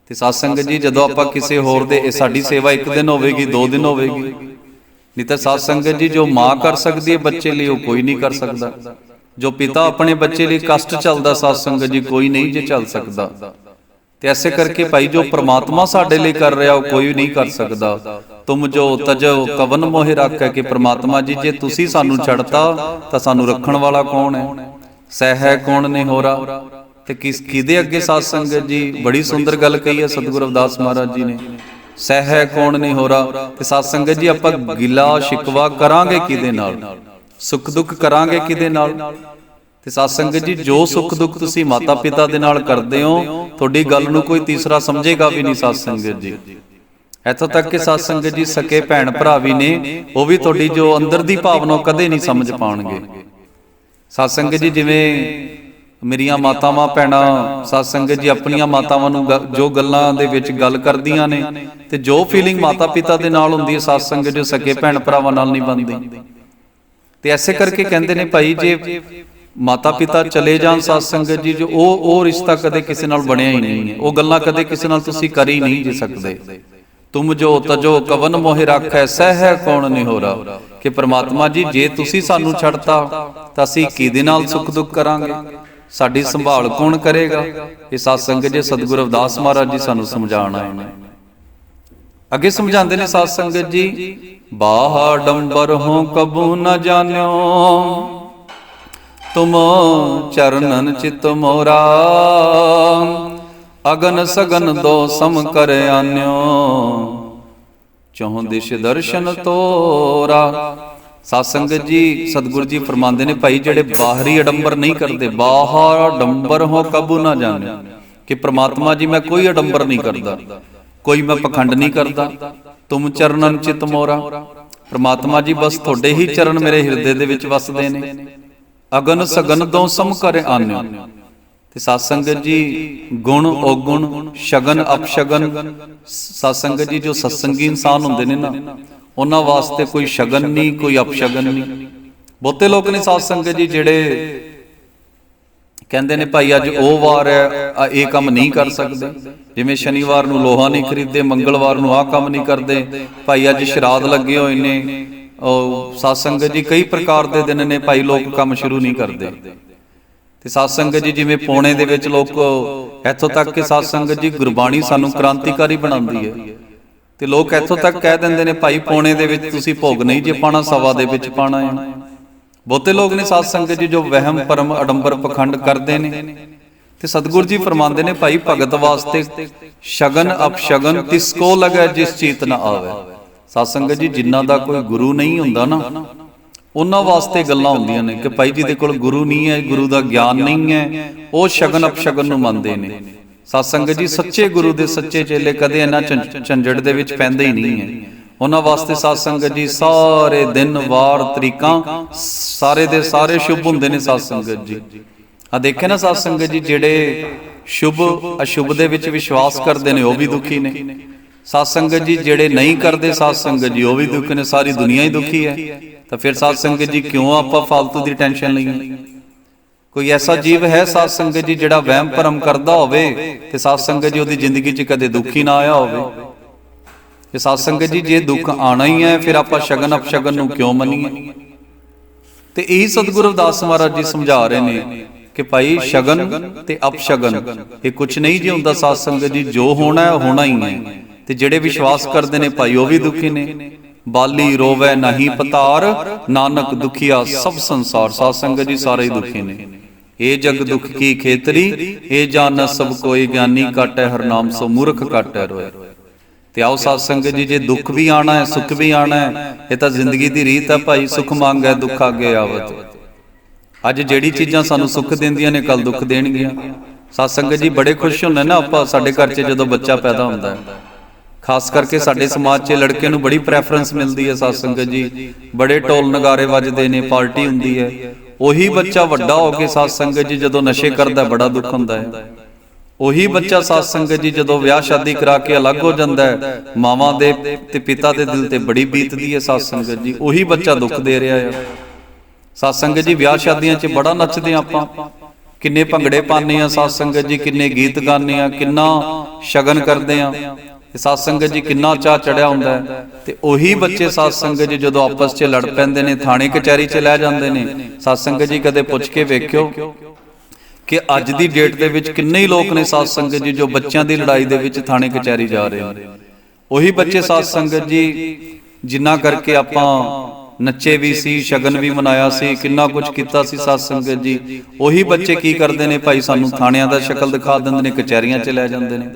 ਤੇ ਸਾਧ ਸੰਗਤ ਜੀ ਜਦੋਂ ਆਪਾਂ ਕਿਸੇ ਹੋਰ ਦੇ ਇਹ ਸਾਡੀ ਸੇਵਾ ਇੱਕ ਦਿਨ ਹੋਵੇਗੀ ਦੋ ਦਿਨ ਹੋਵੇਗੀ ਨਹੀਂ ਤਾਂ ਸਾਧ ਸੰਗਤ ਜੀ ਜੋ ਮਾਂ ਕਰ ਸਕਦੀ ਹੈ ਬੱਚੇ ਲਈ ਉਹ ਕੋਈ ਨਹੀਂ ਕਰ ਸਕਦਾ ਜੋ ਪਿਤਾ ਆਪਣੇ ਬੱਚੇ ਲਈ ਕਸ਼ਟ ਚੱਲਦਾ ਸਾਧ ਸੰਗਤ ਜੀ, ਕੋਈ ਨਹੀਂ ਜੇ ਚੱਲ ਸਕਦਾ। ਤੇ ਐਸੇ ਕਰਕੇ ਭਾਈ ਜੋ ਪ੍ਰਮਾਤਮਾ ਸਾਡੇ ਲਈ ਕਰ ਰਿਹਾ, ਉਹ ਕੋਈ ਨਹੀਂ ਕਰ ਸਕਦਾ। ਤੁਮ ਜੋ ਤਜੋ ਕਵਨ ਮੋਹਿ ਰੱਖੈ ਕਿ ਪ੍ਰਮਾਤਮਾ ਜੀ, ਜੇ ਤੁਸੀਂ ਸਾਨੂੰ ਛੱਡਤਾ, ਤਾਂ ਸਾਨੂੰ ਰੱਖਣ ਵਾਲਾ ਕੌਣ ਹੈ? ਸਹਿ ਕੌਣ ਨਹੀਂ ਹੋਰਾ ਤੇ ਕਿਸ ਕਿਦੇ ਅੱਗੇ ਸਾਧ ਸੰਗਤ ਜੀ? ਬੜੀ ਸੁੰਦਰ ਗੱਲ ਕਹੀ ਹੈ ਸਤਿਗੁਰੂ ਅਵਦਾਸ ਮਹਾਰਾਜ ਜੀ ਨੇ। ਸਹਿ ਕੌਣ ਨਹੀਂ ਹੋਰਾ ਤੇ ਸਾਧ ਸੰਗਤ ਜੀ, ਆਪਾਂ ਗਿਲਾ ਸ਼ਿਕਵਾ ਕਰਾਂਗੇ ਕਿਦੇ ਨਾਲ? ਸੁੱਖ ਦੁੱਖ ਕਰਾਂਗੇ ਕਿਦੇ ਨਾਲ? ਤੇ ਸਾਧ ਸੰਗਤ ਜੀ, ਜੋ ਸੁੱਖ ਦੁੱਖ ਤੁਸੀਂ ਮਾਤਾ ਪਿਤਾ ਦੇ ਨਾਲ ਕਰਦੇ ਹੋ, ਤੁਹਾਡੀ ਗੱਲ ਨੂੰ ਕੋਈ ਤੀਸਰਾ ਸਮਝੇਗਾ ਵੀ ਨਹੀਂ ਸਾਧ ਸੰਗਤ ਜੀ। ਇੱਥੋਂ ਤੱਕ ਕਿ ਸਾਧ ਸੰਗਤ ਜੀ, ਸਕੇ ਭੈਣ ਭਰਾ ਵੀ ਨੇ, ਉਹ ਵੀ ਤੁਹਾਡੀ ਜੋ ਅੰਦਰ ਦੀ ਭਾਵਨਾ ਉਹ ਕਦੇ ਨਹੀਂ ਸਮਝ ਪਾਉਣਗੇ। ਸਾਧ ਸੰਗਤ ਜੀ, ਜਿਵੇਂ ਮੇਰੀਆਂ ਮਾਤਾਵਾਂ, ਭੈਣਾਂ, ਸਾਧ ਸੰਗਤ ਜੀ, ਆਪਣੀਆਂ ਮਾਤਾਵਾਂ ਨੂੰ ਗ- ਜੋ ਗੱਲਾਂ ਦੇ ਵਿੱਚ ਗੱਲ ਕਰਦੀਆਂ ਨੇ, ਤੇ ਜੋ ਫੀਲਿੰਗ ਮਾਤਾ ਪਿਤਾ ਦੇ ਨਾਲ ਹੁੰਦੀ ਹੈ, ਸਾਧ ਸੰਗਤ ਜੋ ਸਕੇ ਭੈਣ ਭਰਾਵਾਂ ਨਾਲ ਨਹੀਂ ਬਣਦੀ। ਤੇ ਐਸੇ ਕਰਕੇ ਕਹਿੰਦੇ ਨੇ ਭਾਈ ਜੇ ਮਾਤਾ ਪਿਤਾ ਚਲੇ ਜਾਣ ਸਾਧ ਸੰਗਤ ਜੀ ਜੋ ਉਹ ਉਹ ਰਿਸ਼ਤਾ ਕਦੇ ਕਿਸੇ ਨਾਲ ਬਣਿਆ ਹੀ ਨਹੀਂ ਹੈ। ਉਹ ਗੱਲਾਂ ਕਦੇ ਕਿਸੇ ਨਾਲ ਤੁਸੀਂ ਕਰ ਹੀ ਨਹੀਂ ਜੀ ਸਕਦੇ। ਤੁਮ ਜੋ ਤਜੋ ਕਵਨ ਮੋਹਿ ਰੱਖੈ ਸਹਿ ਕੌਣ ਨਹੀਂ ਹੋਰਾ? ਕਿ ਪ੍ਰਮਾਤਮਾ ਜੀ ਜੇ ਤੁਸੀਂ ਸਾਨੂੰ ਛੱਡਤਾ ਤਾਂ ਅਸੀਂ ਕਿਹਦੇ ਨਾਲ ਸੁੱਖ ਦੁੱਖ ਕਰਾਂਗੇ? ਸਾਡੀ ਸੰਭਾਲ ਕੌਣ ਕਰੇਗਾ? ਇਹ ਸਾਧ ਸੰਗਤ ਜੀ ਸਤਿਗੁਰੂ ਰਵਿਦਾਸ ਮਹਾਰਾਜ ਜੀ ਸਾਨੂੰ ਸਮਝਾਉਣ ਆਏ ਨੇ ਅੱਗੇ ਸਮਝਾਉਂਦੇ ਨੇ ਸਾਧ ਸੰਗਤ ਜੀ ਬਾਹਾ ਡੰਬਰ ਹੋ ਕਬੂ ਨਾ ਜਾਣਿਓ। ਤੁਮ ਚਰਨਨ ਚਿਤ ਮੋਰਾ, ਅਗਨ ਸਗਨ ਦੋ ਸਮ ਕਰ ਆਨਿਓ। ਚੌਹ ਦਿਸ਼ ਦਰਸ਼ਨ ਤੋਰਾ। ਸਾਧ ਸੰਗਤ ਜੀ, ਸਤਿਗੁਰੂ ਜੀ ਫਰਮਾਉਂਦੇ ਨੇ ਭਾਈ, ਜਿਹੜੇ ਬਾਹਰੀ ਅਡੰਬਰ ਨਹੀਂ ਕਰਦੇ, ਬਾਹਰ ਅਡੰਬਰ ਹੋ ਕਬੂ ਨਾ ਜਾਣਿਓ। ਕਿ ਪ੍ਰਮਾਤਮਾ ਜੀ, ਮੈਂ ਕੋਈ ਅਡੰਬਰ ਨਹੀਂ ਕਰਦਾ। ਕੋਈ ਮੈਂ ਪਖੰਡ ਨਹੀਂ ਕਰਦਾ। ਤੁਮ ਚਰਨਨ ਚਿਤ ਮੋਰਾ ਪ੍ਰਮਾਤਮਾ ਜੀ ਬਸ ਤੁਹਾਡੇ ਹੀ ਚਰਨ ਮੇਰੇ ਹਿਰਦੇ ਦੇ ਵਿੱਚ ਵਸਦੇ ਨੇ। ਅਗਨ ਸਗਨ ਦੋ ਸਮ ਕਰ ਆਨਿਓ ਤੇ ਸਾਧ ਸੰਗਤ ਜੀ ਗੁਣ ਔਗੁਣ ਸ਼ਗਨ ਅਪਸ਼ਗਨ। ਸਾਧ ਸੰਗਤ ਜੀ ਜੋ ਸਤਸੰਗੀ ਇਨਸਾਨ ਹੁੰਦੇ ਨੇ ਨਾ ਉਹਨਾਂ ਵਾਸਤੇ ਕੋਈ ਸ਼ਗਨ ਨਹੀਂ ਕੋਈ ਅਪਸ਼ਗਨ ਨਹੀਂ। ਬਹੁਤੇ ਲੋਕ ਨੇ ਸਾਧ ਸੰਗਤ ਜੀ ਜਿਹੜੇ ਕਹਿੰਦੇ ਨੇ ਭਾਈ ਅੱਜ ਉਹ ਵਾਰ ਹੈ, ਆ ਇਹ ਕੰਮ ਨਹੀਂ ਕਰ ਸਕਦੇ। ਜਿਵੇਂ ਸ਼ਨੀਵਾਰ ਨੂੰ ਲੋਹਾ ਨਹੀਂ ਖਰੀਦਦੇ, ਮੰਗਲਵਾਰ ਨੂੰ ਆਹ ਕੰਮ ਨਹੀਂ ਕਰਦੇ। ਭਾਈ ਅੱਜ ਸ਼ਰਾਧ ਲੱਗੇ ਹੋਏ ਨੇ। ਉਹ ਸੰਗਤ ਜੀ ਕਈ ਪ੍ਰਕਾਰ ਦੇ ਦਿਨ ਨੇ ਭਾਈ ਲੋਕ ਕੰਮ ਸ਼ੁਰੂ ਨਹੀਂ ਕਰਦੇ। ਤੇ ਸਾਧ ਸੰਗਤ ਜੀ ਜਿਵੇਂ ਪੌਣੇ ਦੇ ਵਿੱਚ ਲੋਕ ਇੱਥੋਂ ਤੱਕ ਕਿ ਸਾਧ ਸੰਗਤ ਜੀ ਗੁਰਬਾਣੀ ਸਾਨੂੰ ਕ੍ਰਾਂਤੀਕਾਰੀ ਬਣਾਉਂਦੀ ਹੈ। ਤੇ ਲੋਕ ਇੱਥੋਂ ਤੱਕ ਕਹਿ ਦਿੰਦੇ ਨੇ, ਭਾਈ ਪੌਣੇ ਦੇ ਵਿੱਚ ਤੁਸੀਂ ਭੋਗ ਨਹੀਂ ਜੇ ਪਾਣਾ ਸਵਾ ਦੇ ਵਿੱਚ ਪਾਣਾ ਹੈ। ਬਹੁਤੇ ਲੋਕ ਨੇ ਸਾਧ ਸੰਗਤ ਜੀ ਜੋ ਵਹਿਮ ਪਰਮ ਅਡੰਬਰ ਪਖੰਡ ਕਰਦੇ ਨੇ। ਤੇ ਸਤਿਗੁਰੂ ਜੀ ਫਰਮਾਉਂਦੇ ਨੇ ਭਾਈ ਭਗਤ ਵਾਸਤੇ ਸ਼ਗਨ ਅਪਸ਼ਗਨ ਤਿਸ ਕੋ ਲਗੈ ਜਿਸ ਚੀਤ ਨ ਆਵੇ। ਸਾਧ ਸੰਗਤ ਜੀ ਜਿਨ੍ਹਾਂ ਦਾ ਕੋਈ ਗੁਰੂ ਨਹੀਂ ਹੁੰਦਾ ਨਾ ਉਹਨਾਂ ਵਾਸਤੇ ਗੱਲਾਂ ਹੁੰਦੀਆਂ ਨੇ ਕਿ ਭਾਈ ਜੀ ਦੇ ਕੋਲ ਗੁਰੂ ਨਹੀਂ ਹੈ ਗੁਰੂ ਦਾ ਗਿਆਨ ਨਹੀਂ ਹੈ ਉਹ ਸ਼ਗਨ ਅਪਸ਼ਗਨ ਨੂੰ ਮੰਨਦੇ ਨੇ। ਸਾਧ ਸੰਗਤ ਜੀ ਸੱਚੇ ਗੁਰੂ ਦੇ ਸੱਚੇ ਚੇਲੇ ਕਦੇ ਇਹਨਾਂ ਝੰ- ਝੰਜਟ ਦੇ ਵਿੱਚ ਪੈਂਦੇ ਹੀ। ਨਹੀਂ ਹੈ। ਉਹਨਾਂ ਵਾਸਤੇ ਸਾਧ ਸੰਗਤ ਜੀ ਸਾਰੇ ਦਿਨ ਵਾਰ ਤਰੀਕਾਂ ਸਾਰੇ ਦੇ ਸਾਰੇ ਸ਼ੁਭ ਹੁੰਦੇ ਨੇ ਸਾਧ ਸੰਗਤ ਜੀ। ਆ ਦੇਖੇ ਨਾ ਸਾਧ ਸੰਗਤ ਜੀ ਜਿਹੜੇ ਸ਼ੁਭ ਅਸ਼ੁਭ ਦੇ ਵਿੱਚ ਵਿਸ਼ਵਾਸ ਕਰਦੇ ਨੇ ਉਹ ਵੀ ਦੁਖੀ ਨੇ। ਸਾਧ ਸੰਗਤ ਜੀ ਜਿਹੜੇ ਨਹੀਂ ਕਰਦੇ ਸਾਧ ਸੰਗਤ ਜੀ ਉਹ ਵੀ ਦੁਖੀ ਨੇ ਸਾਰੀ ਦੁਨੀਆ ਹੀ ਦੁਖੀ ਹੈ। ਤਾਂ ਫਿਰ ਸਾਧ ਸੰਗਤ ਜੀ ਕਿਉਂ ਆਪਾਂ ਫालतू ਦੀ ਟੈਨਸ਼ਨ ਲਈਏ? ਕੋਈ ਐਸਾ ਜੀਵ ਹੈ ਸਾਧ ਸੰਗਤ ਜੀ ਜਿਹੜਾ ਵਹਿਮ ਭਰਮ ਕਰਦਾ ਹੋਵੇ ਤੇ ਸਾਧ ਸੰਗਤ ਜੀ ਉਹਦੀ ਜ਼ਿੰਦਗੀ 'ਚ ਕਦੇ ਦੁਖੀ ਨਾ ਆਇਆ ਹੋਵੇ। ਇਹ ਸਾਧ ਸੰਗਤ ਜੀ, ਜੇ ਦੁੱਖ ਆਣਾ ਹੀ ਹੈ, ਫਿਰ ਆਪਾਂ ਸ਼ਗਨ ਅਪਸ਼ਗਨ ਨੂੰ ਕਿਉਂ ਮੰਨੀਏ? ਤੇ ਇਹੀ ਸਤਿਗੁਰੂ ਰਵਿਦਾਸ ਮਹਾਰਾਜ ਜੀ ਸਮਝਾ ਰਹੇ ਨੇ ਕਿ ਭਾਈ ਸ਼ਗਨ ਤੇ ਅਪਸ਼ਗਨ, ਇਹ ਕੁਝ ਨਹੀਂ ਜੀ ਹੁੰਦਾ ਸਾਧ ਸੰਗਤ ਜੀ, ਜੋ ਹੋਣਾ ਹੈ, ਹੋਣਾ ਹੀ ਹੈ। ਤੇ ਜਿਹੜੇ ਵਿਸ਼ਵਾਸ ਕਰਦੇ ਨੇ ਭਾਈ, ਉਹ ਵੀ ਦੁਖੀ ਨੇ। ਬਾਲੀ ਰੋਵੇ ਨਹੀਂ ਪਤਾਰ, ਨਾਨਕ ਦੁਖੀਆ ਸਭ ਸੰਸਾਰ। ਸਾਧ ਸੰਗਤ ਜੀ ਸਾਰੇ ਹੀ ਦੁਖੀ ਨੇ। ਇਹ ਜਗ ਦੁਖ ਕੀ ਖੇਤਰੀ ਇਹ ਜਾਣ ਸਭ ਕੋਈ ਗਿਆਨੀ, ਕਾਟੈ ਹਰ ਨਾਮ ਸੋ ਮੂਰਖ ਕਾਟੈ ਰੋਏ। ਤੇ ਆਓ ਸਾਧ ਸੰਗਤ ਜੀ ਜੇ ਦੁੱਖ ਵੀ ਆਣਾ ਹੈ ਸੁੱਖ ਵੀ ਆਣਾ ਹੈ ਇਹ ਤਾਂ ਜ਼ਿੰਦਗੀ ਦੀ ਰੀਤ ਹੈ ਭਾਈ ਸੁੱਖ ਮੰਗੈ ਦੁੱਖ ਅੱਗੇ ਆਵਤ। ਅੱਜ ਜਿਹੜੀ ਚੀਜ਼ਾਂ ਸਾਨੂੰ ਸੁੱਖ ਦਿੰਦੀਆਂ ਨੇ ਕੱਲ ਦੁੱਖ ਦੇਣਗੀਆਂ। ਸਾਧ ਸੰਗਤ ਜੀ ਬੜੇ ਖੁਸ਼ ਹੁੰਦੇ ਨਾ ਆਪਾਂ ਸਾਡੇ ਘਰ 'ਚ ਜਦੋਂ ਬੱਚਾ ਪੈਦਾ ਹੁੰਦਾ ਹੈ। ਖਾਸ ਕਰਕੇ ਸਾਡੇ ਸਮਾਜ 'ਚ ਲੜਕੇ ਨੂੰ ਬੜੀ ਪ੍ਰੈਫਰੈਂਸ ਮਿਲਦੀ ਹੈ ਸਾਧ ਸੰਗਤ ਜੀ। ਬੜੇ ਢੋਲ ਨਗਾਰੇ ਵੱਜਦੇ ਨੇ ਪਾਰਟੀ ਹੁੰਦੀ ਹੈ। ਉਹੀ ਬੱਚਾ ਵੱਡਾ ਹੋ ਕੇ ਸਾਧ ਸੰਗਤ ਜੀ ਜਦੋਂ ਨਸ਼ੇ ਕਰਦਾ ਬੜਾ ਦੁੱਖ ਹੁੰਦਾ ਹੈ। ਉਹੀ ਬੱਚਾ ਸਾਧ ਸੰਗਤ ਜੀ ਜਦੋਂ ਵਿਆਹ ਸ਼ਾਦੀ ਕਰਾ ਕੇ ਅਲੱਗ ਹੋ ਜਾਂਦਾ ਹੈ ਮਾਵਾਂ ਦੇ ਤੇ ਪਿਤਾ ਦੇ ਦਿਲ ਤੇ ਬੜੀ ਬੀਤਦੀ ਹੈ ਸਾਧ ਸੰਗਤ ਜੀ। ਉਹੀ ਬੱਚਾ ਦੁੱਖ ਦੇ ਰਿਹਾ ਹੈ। ਸਾਧ ਸੰਗਤ ਜੀ ਵਿਆਹ ਸ਼ਾਦੀਆਂ 'ਚ ਬੜਾ ਨੱਚਦੇ ਆਪਾਂ। ਕਿੰਨੇ ਭੰਗੜੇ ਪਾਉਂਦੇ ਆ ਸਾਧ ਸੰਗਤ ਜੀ ਕਿੰਨੇ ਗੀਤ ਗਾਉਂਦੇ ਆ ਕਿੰਨਾ ਸ਼ਗਨ ਕਰਦੇ ਆ ਤੇ ਸਾਧ ਸੰਗਤ ਜੀ ਕਿੰਨਾ ਚਾਹ ਚੜਿਆ ਹੁੰਦਾ ਹੈ। ਤੇ ਉਹੀ ਬੱਚੇ ਸਾਧ ਸੰਗਤ ਜੀ ਜਦੋਂ ਆਪਸ 'ਚ ਲੜ ਪੈਂਦੇ ਨੇ ਥਾਣੇ ਕਚਹਿਰੀ 'ਚ ਲੈ ਜਾਂਦੇ ਨੇ ਸਾਧ ਸੰਗਤ ਜੀ ਕਦੇ ਪੁੱਛ ਕੇ ਵੇਖਿਓ ਕਿ ਅੱਜ ਦੀ ਡੇਟ ਦੇ ਵਿੱਚ ਕਿੰਨੇ ਹੀ ਲੋਕ ਨੇ ਸਾਧ ਸੰਗਤ ਜੀ ਜੋ ਬੱਚਿਆਂ ਦੀ ਲੜਾਈ ਦੇ ਵਿੱਚ ਥਾਣੇ ਕਚਹਿਰੀ ਜਾ ਰਹੇ ਨੇ। ਉਹੀ ਬੱਚੇ ਸਾਧ ਸੰਗਤ ਜੀ ਜਿੰਨਾ ਕਰਕੇ ਆਪਾਂ ਨੱਚੇ ਵੀ ਸੀ ਸ਼ਗਨ ਵੀ ਮਨਾਇਆ ਸੀ ਕਿੰਨਾ ਕੁਝ ਕੀਤਾ ਸੀ ਸਾਧ ਸੰਗਤ ਜੀ। ਉਹੀ ਬੱਚੇ ਕੀ ਕਰਦੇ ਨੇ ਭਾਈ ਸਾਨੂੰ ਥਾਣਿਆਂ ਦਾ ਸ਼ਕਲ ਦਿਖਾ ਦਿੰਦੇ ਨੇ ਕਚਹਿਰੀਆਂ 'ਚ ਲੈ ਜਾਂਦੇ ਨੇ।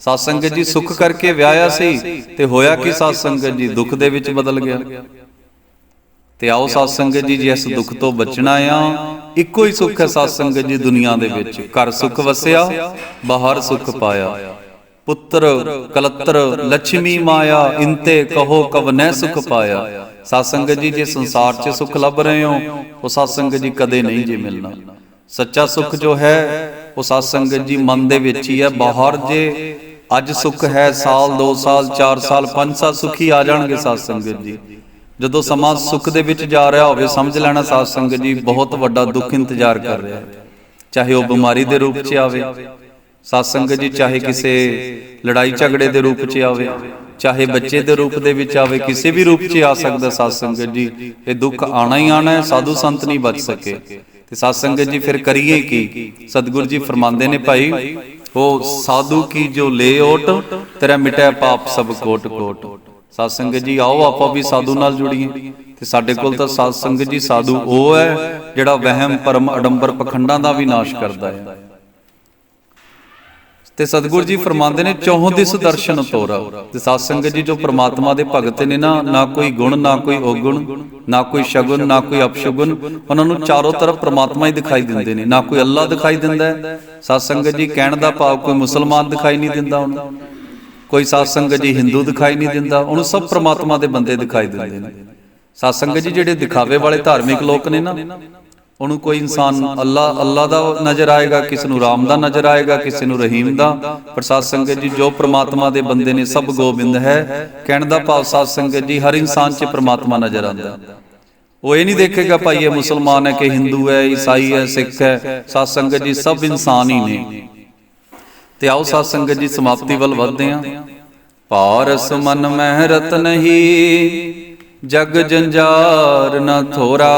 ਸਾਧ ਸੰਗਤ ਜੀ ਸੁੱਖ ਕਰਕੇ ਵਿਆਹਿਆ ਸੀ ਤੇ ਹੋਇਆ ਕੀ ਸਾਧ ਸੰਗਤ ਜੀ? ਦੁੱਖ ਦੇ ਵਿੱਚ ਬਦਲ ਗਿਆ। ਤੇ ਆਓ ਸਾਧ ਸੰਗਤ ਜੀ ਜੇ ਇਸ ਦੁੱਖ ਤੋਂ ਬਚਣਾ ਆ ਇੱਕੋ ਹੀ ਸੁੱਖ ਹੈ ਸਾਧ ਸੰਗਤ ਜੀ ਦੁਨੀਆ ਦੇ ਵਿੱਚ। ਘਰ ਸੁੱਖ ਵਸਿਆ ਬਾਹਰ ਸੁੱਖ ਪਾਇਆ। ਪੁੱਤਰ ਕਲਤਰ ਲక్ష్ਮੀ ਮਾਇਆ ਇੰਤੇ ਕਹੋ ਕਵਨੈ ਸੁਖ ਪਾਇਆ। ਸਾਧ ਸੰਗਤ ਜੀ ਜੇ ਸੰਸਾਰ 'ਚ ਸੁੱਖ ਲੱਭ ਰਹੇ ਹੋ ਉਹ ਸਾਧ ਸੰਗਤ ਜੀ ਕਦੇ ਨਹੀਂ ਜੇ ਮਿਲਣਾ। ਸੱਚਾ ਸੁੱਖ ਜੋ ਹੈ ਉਹ ਸਾਧ ਸੰਗਤ ਜੀ ਮਨ ਦੇ ਵਿੱਚ ਹੀ ਹੈ ਬਾਹਰ ਜੇ ਅੱਜ ਸੁੱਖ ਹੈ ਸਾਲ 2 ਸਾਲ 4 ਸਾਲ 5 ਸਾਲ ਸੁਖੀ ਆ ਜਾਣਗੇ ਸਾਧ ਸੰਗਤ ਜੀ। ਜਦੋਂ ਸਮਾਂ ਸੁੱਖ ਦੇ ਵਿੱਚ ਜਾ ਰਿਹਾ ਹੋਵੇ ਸਮਝ ਲੈਣਾ ਸਾਧ ਸੰਗਤ ਜੀ ਬਹੁਤ ਵੱਡਾ ਦੁੱਖ ਇੰਤਜ਼ਾਰ ਕਰ ਰਿਹਾ। ਹੈ ਚਾਹੇ ਉਹ ਬਿਮਾਰੀ ਦੇ ਰੂਪ 'ਚ ਆਵੇ ਸਾਧ ਸੰਗਤ ਜੀ ਚਾਹੇ ਕਿਸੇ ਲੜਾਈ ਝਗੜੇ ਦੇ ਰੂਪ 'ਚ ਆਵੇ ਚਾਹੇ ਬੱਚੇ ਦੇ ਰੂਪ ਦੇ ਵਿੱਚ ਆਵੇ ਕਿਸੇ ਵੀ ਰੂਪ 'ਚ ਆ ਸਕਦਾ ਸਾਧ ਸੰਗਤ ਜੀ। ਇਹ ਦੁੱਖ ਆਣਾ ਹੀ ਆਣਾ ਹੈ ਸਾਧੂ ਸੰਤ ਨਹੀਂ ਬਚ ਸਕੇ। ਤੇ ਸਾਧ ਸੰਗਤ ਜੀ ਫਿਰ ਕਰੀਏ ਕੀ? ਸਤਿਗੁਰੂ ਜੀ ਫਰਮਾਉਂਦੇ ਨੇ ਭਾਈ ਉਹ ਸਾਧੂ ਕੀ ਜੋ ਲੈ ਓਟ ਤੇਰਾ ਮਿਟਿਆ ਪਾਪ ਸਭ ਕੋਟ ਕੋਟ ਸਾਧ ਸੰਗਤ ਜੀ ਆਓ ਆਪਾਂ ਵੀ ਸਾਧੂ ਨਾਲ ਜੁੜੀਏ। ਤੇ ਸਾਡੇ ਕੋਲ ਤਾਂ ਸਾਧ ਸੰਗਤ ਜੀ ਸਾਧੂ ਉਹ ਹੈ ਜਿਹੜਾ ਵਹਿਮ ਪਰਮ ਅਡੰਬਰ ਪਖੰਡਾਂ ਦਾ ਵੀ ਨਾਸ਼ ਕਰਦਾ ਹੈ। ਤੇ ਸਤਿਗੁਰੂ ਜੀ ਫਰਮਾਉਂਦੇ ਨੇ ਚੌਹ ਦਿਸ ਦਰਸ਼ਨ ਤੋਰਾ। ਤੇ ਸਾਧ ਸੰਗਤ ਜੀ ਜੋ ਪ੍ਰਮਾਤਮਾ ਦੇ ਭਗਤ ਨੇ ਨਾ ਨਾ ਕੋਈ ਗੁਣ ਨਾ ਕੋਈ ਔਗੁਣ ਨਾ ਕੋਈ ਸ਼ਗੁਨ ਨਾ ਕੋਈ ਅਪਸ਼ਗੁਨ ਉਹਨਾਂ ਨੂੰ ਚਾਰੋਂ ਤਰਫ ਪ੍ਰਮਾਤਮਾ ਹੀ ਦਿਖਾਈ ਦਿੰਦੇ ਨੇ। ਨਾ ਕੋਈ ਅੱਲਾ ਦਿਖਾਈ ਦਿੰਦਾ ਹੈ। ਸਾਧ ਸੰਗਤ ਜੀ ਕਹਿਣ ਦਾ ਭਾਵ ਕੋਈ ਮੁਸਲਮਾਨ ਦਿਖਾਈ ਨਹੀਂ ਦਿੰਦਾ ਉਹਨੂੰ ਕੋਈ ਸਾਧ ਸੰਗਤ ਜੀ ਹਿੰਦੂ ਦਿਖਾਈ ਨਹੀਂ ਦਿੰਦਾ, ਉਹਨੂੰ ਸਭ ਪ੍ਰਮਾਤਮਾ ਦੇ ਬੰਦੇ ਦਿਖਾਈ ਦਿੰਦੇ ਨੇ। ਸਾਧ ਸੰਗਤ ਜੀ ਜਿਹੜੇ ਦਿਖਾਵੇ ਵਾਲੇ ਧਾਰਮਿਕ ਲੋਕ ਨੇ ਨਾ, ਉਹਨੂੰ ਕੋਈ ਇਨਸਾਨ ਅੱਲਾ ਅੱਲਾ ਦਾ ਨਜ਼ਰ ਆਏਗਾ, ਕਿਸੇ ਨੂੰ ਰਾਮ ਦਾ ਨਜ਼ਰ ਆਏਗਾ, ਕਿਸੇ ਨੂੰ ਰਹੀਮ ਦਾ। ਪਰ ਸਾਧ ਸੰਗਤ ਜੀ ਜੋ ਪ੍ਰਮਾਤਮਾ ਦੇ ਬੰਦੇ ਨੇ, ਸਭ ਗੋਬਿੰਦ ਹੈ। ਕਹਿਣ ਦਾ ਭਾਵ ਸਾਧ ਸੰਗਤ ਜੀ ਹਰ ਇਨਸਾਨ 'ਚ ਪ੍ਰਮਾਤਮਾ ਨਜ਼ਰ ਆਉਂਦਾ। ਉਹ ਇਹ ਨਹੀਂ ਦੇਖੇਗਾ, ਭਾਈ ਇਹ ਮੁਸਲਮਾਨ ਹੈ ਕਿ ਹਿੰਦੂ ਹੈ, ਈਸਾਈ ਹੈ, ਸਿੱਖ ਹੈ। ਸਾਧ ਸੰਗਤ ਜੀ ਸਭ ਇਨਸਾਨ ਹੀ ਨੇ। ਤੇ ਆਓ ਸਾਧ ਸੰਗਤ ਜੀ ਸਮਾਪਤੀ ਵੱਲ ਵਧਦੇ ਹਾਂ। ਪਾਰਸ ਮਨ ਮਹਿ ਰਤ ਨਹੀਂ, ਜਗ ਜੰਜਾਰ ਨ ਥੋਰਾ।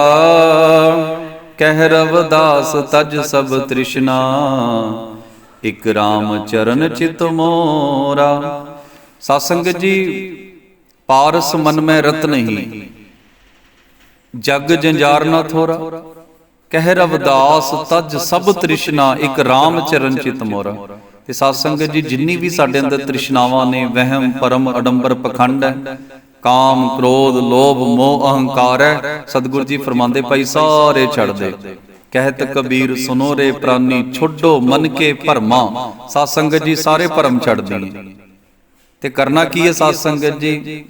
ਕਹਿ ਰਵਦਾਸ ਤਜ ਸਭ ਤ੍ਰਿਸ਼ਨਾ, ਇਕ RAM ਚਰਨ ਚਿਤ ਮੋਰਾ। ਸਾਧ ਸੰਗਤ ਜੀ, ਪਾਰਸ ਮਨ ਮੈਂ ਰਤ ਨਹੀਂ, ਜਗ ਜੰਜਾਰ ਨਾ ਥੋਰਾ। ਕਹਿ ਰਵਦਾਸ ਤਜ ਸਭ ਤ੍ਰਿਸ਼ਨਾ, ਇਕ RAM ਚਰਨ ਚਿਤ ਮੋਰਾ। ਤੇ ਸਾਧ ਸੰਗਤ ਜੀ ਜਿੰਨੀ ਵੀ ਸਾਡੇ ਅੰਦਰ ਤ੍ਰਿਸ਼ਨਾਵਾਂ ਨੇ ਵਹਿਮ ਪਰਮ ਅਡੰਬਰ ਪਖੰਡ ਹੈ ਕਾਮ ਕ੍ਰੋਧ ਲੋਭ ਮੋਹ ਅਹੰਕਾਰ ਹੈ। ਸਤਿਗੁਰੂ ਜੀ ਫਰਮਾਉਂਦੇ ਭਾਈ ਸਾਰੇ ਛੱਡ ਦੇ। ਕਹਿਤ ਕਬੀਰ ਸੁਨੋ ਰੇ ਪ੍ਰਾਨੀ ਛੋਡੋ ਮਨ ਕੇ ਭਰਮਾ। ਸਾਧ ਸੰਗਤ ਜੀ ਸਾਰੇ ਭਰਮ ਛੱਡ ਦੇਣੇ। ਤੇ ਕਰਨਾ ਕੀ ਹੈ ਸਾਧ ਸੰਗਤ ਜੀ?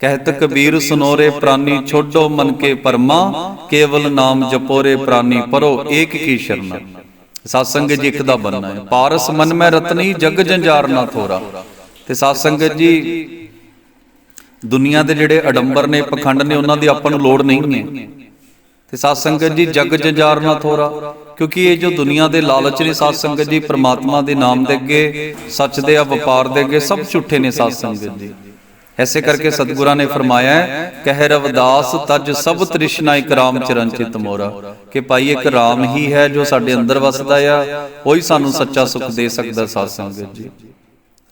ਕਹਿਤ ਕਬੀਰ ਸੁਨੋਰੇ ਪ੍ਰਾਨੀ ਛੋਡੋ ਮਨ ਕੇ ਪਰਮਾ ਕੇਵਲ ਨਾਮ ਜਪੋਰੇ ਪ੍ਰਾਨੀ ਪਰੋ ਏਕ ਕੀ ਸ਼ਰਨਾ। ਸਾਧ ਸੰਗਤ ਜੀ ਇੱਕ ਦਾ ਬੰਨਾ ਹੈ। ਪਾਰਸ ਮਨ ਮੈਂ ਰਤਨੀ ਜਗ ਜੰਜਾਰ ਨਾ ਥੋਰਾ। ਤੇ ਸਾਧ ਸੰਗਤ ਜੀ, ਦੁਨੀਆ ਦੇ ਜਿਹੜੇ ਅਡੰਬਰ ਨੇ, ਪਖੰਡ ਨੇ, ਉਹਨਾਂ ਦੀ ਆਪਾਂ ਨੂੰ ਲੋੜ ਨਹੀਂ ਹੈ। ਤੇ ਸਾਧ ਸੰਗਤ ਜੀ, ਜਗ ਜੰਜਾਰ ਨਾ ਥੋਰਾ। ਕਿਉਂਕਿ ਇਹ ਜੋ ਦੁਨੀਆ ਦੇ ਲਾਲਚ ਨੇ ਸਾਧ ਸੰਗਤ ਜੀ, ਪ੍ਰਮਾਤਮਾ ਦੇ ਨਾਮ ਦੇ ਅੱਗੇ, ਸੱਚ ਦੇ ਆ, ਵਪਾਰ ਦੇ ਅੱਗੇ, ਸਭ ਝੂਠੇ ਨੇ ਸਾਧ ਸੰਗਤ ਜੀ। ਐਸੇ ਕਰਕੇ ਸਤਿਗੁਰਾਂ ਨੇ ਫਰਮਾਇਆ ਹੈ, ਕਹਿ ਰਵਦਾਸ ਤਜ ਸਭ ਤ੍ਰਿਸ਼ਨਾ ਇਕ ਰਾਮ ਚਰਨ ਮੋਰਾ। ਕਿ ਭਾਈ ਇੱਕ ਰਾਮ ਹੀ ਹੈ ਜੋ ਸਾਡੇ ਅੰਦਰ ਵਸਦਾ ਆ ਉਹੀ ਸਾਨੂੰ ਸੱਚਾ ਸੁਖ ਦੇ ਸਕਦਾ ਸਾਧ ਸੰਗਤ ਜੀ।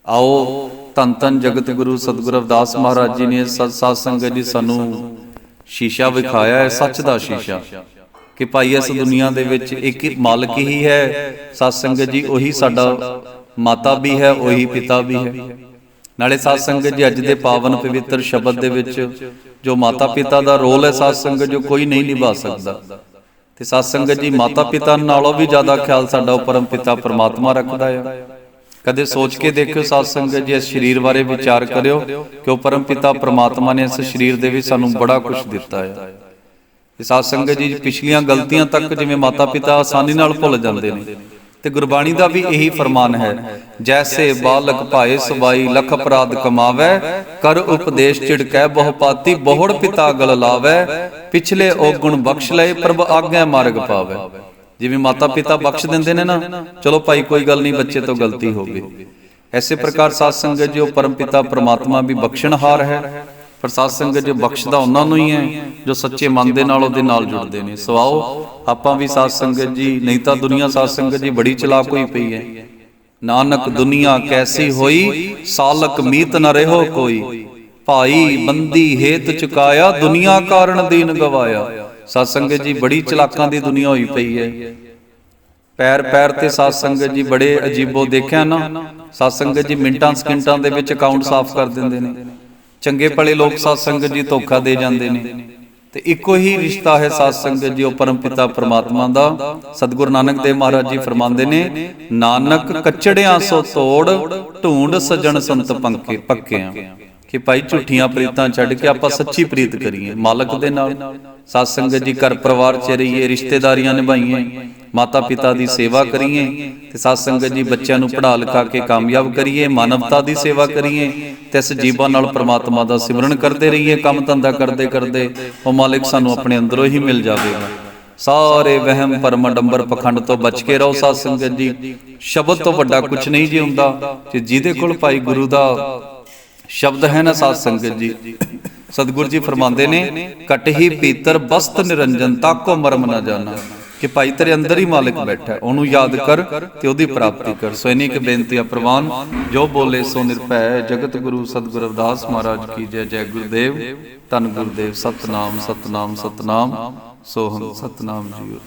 ਆਓ ਧੰਨ ਧੰਨ ਜਗਤ ਗੁਰੂ ਸਤਿਗੁਰ ਰਵਿਦਾਸ ਮਹਾਰਾਜ ਜੀ ਨੇ ਸਤ ਸਾਧ ਸੰਗਤ ਜੀ ਸਾਨੂੰ ਸ਼ੀਸ਼ਾ ਵਿਖਾਇਆ ਹੈ ਸੱਚ ਦਾ ਸ਼ੀਸ਼ਾ। ਕਿ ਭਾਈ ਇਸ ਦੁਨੀਆ ਦੇ ਵਿੱਚ ਇੱਕ ਮਾਲਕ ਹੀ ਹੈ ਸਤ ਸੰਗਤ ਜੀ ਉਹੀ ਸਾਡਾ ਮਾਤਾ ਵੀ ਹੈ ਉਹੀ ਪਿਤਾ ਵੀ ਹੈ। ਨਾਲੇ ਸਾਧ ਸੰਗਤ ਜੀ ਅੱਜ ਦੇ ਪਾਵਨ ਪਵਿੱਤਰ ਸ਼ਬਦ ਦੇ ਵਿੱਚ ਜੋ ਮਾਤਾ ਪਿਤਾ ਦਾ ਰੋਲ ਹੈ, ਸਾਧ ਸੰਗਤ ਜੋ ਕੋਈ ਨਹੀਂ ਨਿਭਾ ਸਕਦਾ। ਤੇ ਸਾਧ ਸੰਗਤ ਜੀ ਮਾਤਾ ਪਿਤਾ ਨਾਲੋਂ ਵੀ ਜ਼ਿਆਦਾ ਖਿਆਲ ਸਾਡਾ ਉਹ ਪਰਮ ਪਿਤਾ ਪਰਮਾਤਮਾ ਰੱਖਦਾ ਹੈ ਕਦੇ ਸੋਚ ਕੇ ਦੇਖਿਓ ਸਾਧ ਸੰਗਤ ਜੀ ਇਸ ਸਰੀਰ ਬਾਰੇ ਵਿਚਾਰ ਕਰਿਓ ਕਿ ਉਹ ਪਰਮ ਪਿਤਾ ਪਰਮਾਤਮਾ ਨੇ ਇਸ ਸਰੀਰ ਦੇ ਵਿੱਚ ਸਾਨੂੰ ਬੜਾ ਕੁਝ ਦਿੱਤਾ ਹੈ ਤੇ ਸਾਧ ਸੰਗਤ ਜੀ ਪਿਛਲੀਆਂ ਗਲਤੀਆਂ ਤੱਕ ਜਿਵੇਂ ਮਾਤਾ ਪਿਤਾ ਆਸਾਨੀ ਨਾਲ ਭੁੱਲ ਜਾਂਦੇ ਨੇ ਤੇ ਗੁਰਬਾਣੀ ਦਾ ਵੀ ਇਹੀ ਫਰਮਾਨ ਹੈ, ਜੈਸੇ ਬਾਲਕ ਭਾਏ ਸਵਾਈ ਲਖ ਅਪਰਾਧ ਕਮਾਵੇ, ਕਰ ਉਪਦੇਸ਼ ਝਿੜਕੈ ਬਹੁ ਪਾਤੀ, ਬਹੁੜ ਪਿਤਾ ਗਲ ਲਾਵੇ, ਪਿਛਲੇ ਉਹ ਗੁਣ ਬਖਸ਼ ਲਏ, ਪ੍ਰਭ ਆਗਿਆ ਮਾਰਗ ਪਾਵੇ। ਜਿਵੇਂ ਮਾਤਾ ਪਿਤਾ ਬਖਸ਼ ਦਿੰਦੇ ਨੇ ਨਾ, ਚਲੋ ਭਾਈ, ਕੋਈ ਗੱਲ ਨਹੀਂ, ਬੱਚੇ ਤੋਂ ਗਲਤੀ ਹੋ ਗਈ। ਐਸੇ ਪ੍ਰਕਾਰ ਸਾਧ ਸੰਗਤ ਜੋ ਪਰਮ ਪਿਤਾ, ਪ੍ਰਮਾਤਮਾ ਵੀ ਬਖਸ਼ਣਹਾਰ ਹੈ। ਪਰ ਸਾਧ ਸੰਗਤ ਜੋ ਬਖਸ਼ਦਾ ਉਹਨਾਂ ਨੂੰ ਹੀ ਹੈ, ਜੋ ਸੱਚੇ ਮਨ ਦੇ ਨਾਲ ਉਹਦੇ ਨਾਲ ਜੁੜਦੇ ਨੇ। ਸੋ ਆਓ, ਆਪਾਂ ਵੀ ਸਾਧ ਸੰਗਤ ਜੀ, ਨਹੀਂ ਤਾਂ ਦੁਨੀਆ ਸਾਧ ਸੰਗਤ ਜੀ ਬੜੀ ਚਲਾਕ ਹੋਈ ਪਈ ਹੈ। ਨਾਨਕ ਦੁਨੀਆ ਕੈਸੀ ਹੋਈ, ਸਾਲਕ ਮੀਤ ਨ ਰਹੋ ਕੋਈ। ਭਾਈ ਬੰਦੀ ਹੇਤ ਚੁਕਾਇਆ, ਦੁਨੀਆ ਕਾਰਨ ਦੀਨ ਗਵਾਇਆ। ਸਾਧ ਸੰਗਤ ਜੀ ਬੜੀ ਚਲਾਕਾਂ ਦੀ ਦੁਨੀਆ ਹੋਈ ਪਈ ਹੈ। ਪੈਰ ਪੈਰ ਤੇ ਸਾਧ ਸੰਗਤ ਜੀ ਬੜੇ ਅਜੀਬੋ ਦੇਖਿਆ ਨਾ। ਸਾਧ ਸੰਗਤ ਜੀ ਮਿੰਟਾਂ ਸਕਿੰਟਾਂ ਦੇ ਵਿੱਚ ਅਕਾਊਂਟ ਸਾਫ਼ ਕਰ ਦਿੰਦੇ ਨੇ। ਚੰਗੇ ਭਲੇ ਲੋਕ ਸਾਧ ਸੰਗਤ ਜੀ ਧੋਖਾ ਦੇ ਜਾਂਦੇ ਨੇ। ਤੇ ਇੱਕੋ ਹੀ ਰਿਸ਼ਤਾ ਹੈ ਸਾਧ ਸੰਗਤ ਜੀ ਉਹ ਪਰਮ ਪਿਤਾ ਪ੍ਰਮਾਤਮਾ ਦਾ। ਸਤਿਗੁਰੂ ਨਾਨਕ ਦੇਵ ਮਹਾਰਾਜ ਜੀ ਫਰਮਾਉਂਦੇ ਨੇ ਨਾਨਕ ਕੱਚੜਿਆਂ ਸੋ ਤੋੜ ਢੂੰਡ ਸਜਣ ਸੰਤ ਪੰਕੇ ਪੱਕਿਆਂ ਕਿ ਭਾਈ ਝੂਠੀਆਂ ਪ੍ਰੀਤਾਂ ਛੱਡ ਕੇ ਆਪਾਂ ਸੱਚੀ ਪ੍ਰੀਤ ਕਰੀਏ। ਮਾਲਕ ਦੇ ਨਾਲ ਸਾਧ ਸੰਗਤ ਜੀ ਘਰ ਪਰਿਵਾਰ ਚ ਰਹੀਏ ਰਿਸ਼ਤੇਦਾਰੀਆਂ ਨਿਭਾਈਏ ਮਾਤਾ ਪਿਤਾ ਦੀ ਸੇਵਾ ਕਰੀਏ ਤੇ ਸਾਧ ਸੰਗਤ ਜੀ ਬੱਚਿਆਂ ਨੂੰ ਪੜ੍ਹਾ ਲਿਖਾ ਕੇ ਕਾਮਯਾਬ ਕਰੀਏ ਮਾਨਵਤਾ ਦੀ ਸੇਵਾ ਕਰੀਏ ਤੇ ਇਸ ਜੀਵਾਂ ਨਾਲ ਪ੍ਰਮਾਤਮਾ ਦਾ ਸਿਮਰਨ ਕਰਦੇ ਰਹੀਏ ਕੰਮ ਧੰਦਾ ਕਰਦੇ ਕਰਦੇ ਉਹ ਮਾਲਿਕ ਸਾਨੂੰ ਆਪਣੇ ਅੰਦਰੋਂ ਹੀ ਮਿਲ ਜਾਵੇਗਾ। ਸਾਰੇ ਵਹਿਮ ਭਰਮ ਡੰਬਰ ਪਖੰਡ ਤੋਂ ਬਚ ਕੇ ਰਹੋ ਸਾਧ ਸੰਗਤ ਜੀ। ਸ਼ਬਦ ਤੋਂ ਵੱਡਾ ਕੁਝ ਨਹੀਂ ਜੀ ਹੁੰਦਾ ਕਿ ਜਿਹਦੇ ਕੋਲ ਭਾਈ ਗੁਰੂ ਦਾ ਸ਼ਬਦ ਹੈ ਨਾ ਸਾਧ ਸੰਗਤ ਜੀ। ਸਤਿਗੁਰੂ ਜੀ ਫਰਮਾਉਂਦੇ ਨੇ, ਕਟ ਹੀ ਪੀਤਰ ਬਸਤ ਨਿਰੰਜਨ, ਤਾਕੋ ਮਰਮ ਨਾ ਜਾਣਾ। ਕਿ ਭਾਈ ਤੇਰੇ ਅੰਦਰ ਹੀ ਮਾਲਕ ਬੈਠਾ ਉਹਨੂੰ ਯਾਦ ਕਰ ਤੇ ਉਹਦੀ ਪ੍ਰਾਪਤੀ ਕਰ। ਸੋ ਇਨੀ ਕਿ ਬੇਨਤੀ ਆ ਪ੍ਰਵਾਨ, ਜੋ ਬੋਲੇ ਸੋ ਨਿਰਭੈ, ਜਗਤ ਗੁਰੂ ਸਤਿਗੁਰ ਅਵਦਾਸ ਮਹਾਰਾਜ ਕੀ ਜੈ ਜੈ ਗੁਰਦੇਵ। ਧੰਨ ਗੁਰਦੇਵ, ਸਤਨਾਮ ਸਤਨਾਮ ਸਤਨਾਮ। ਸੋਹਮ ਸਤਨਾਮ ਜੀਓ।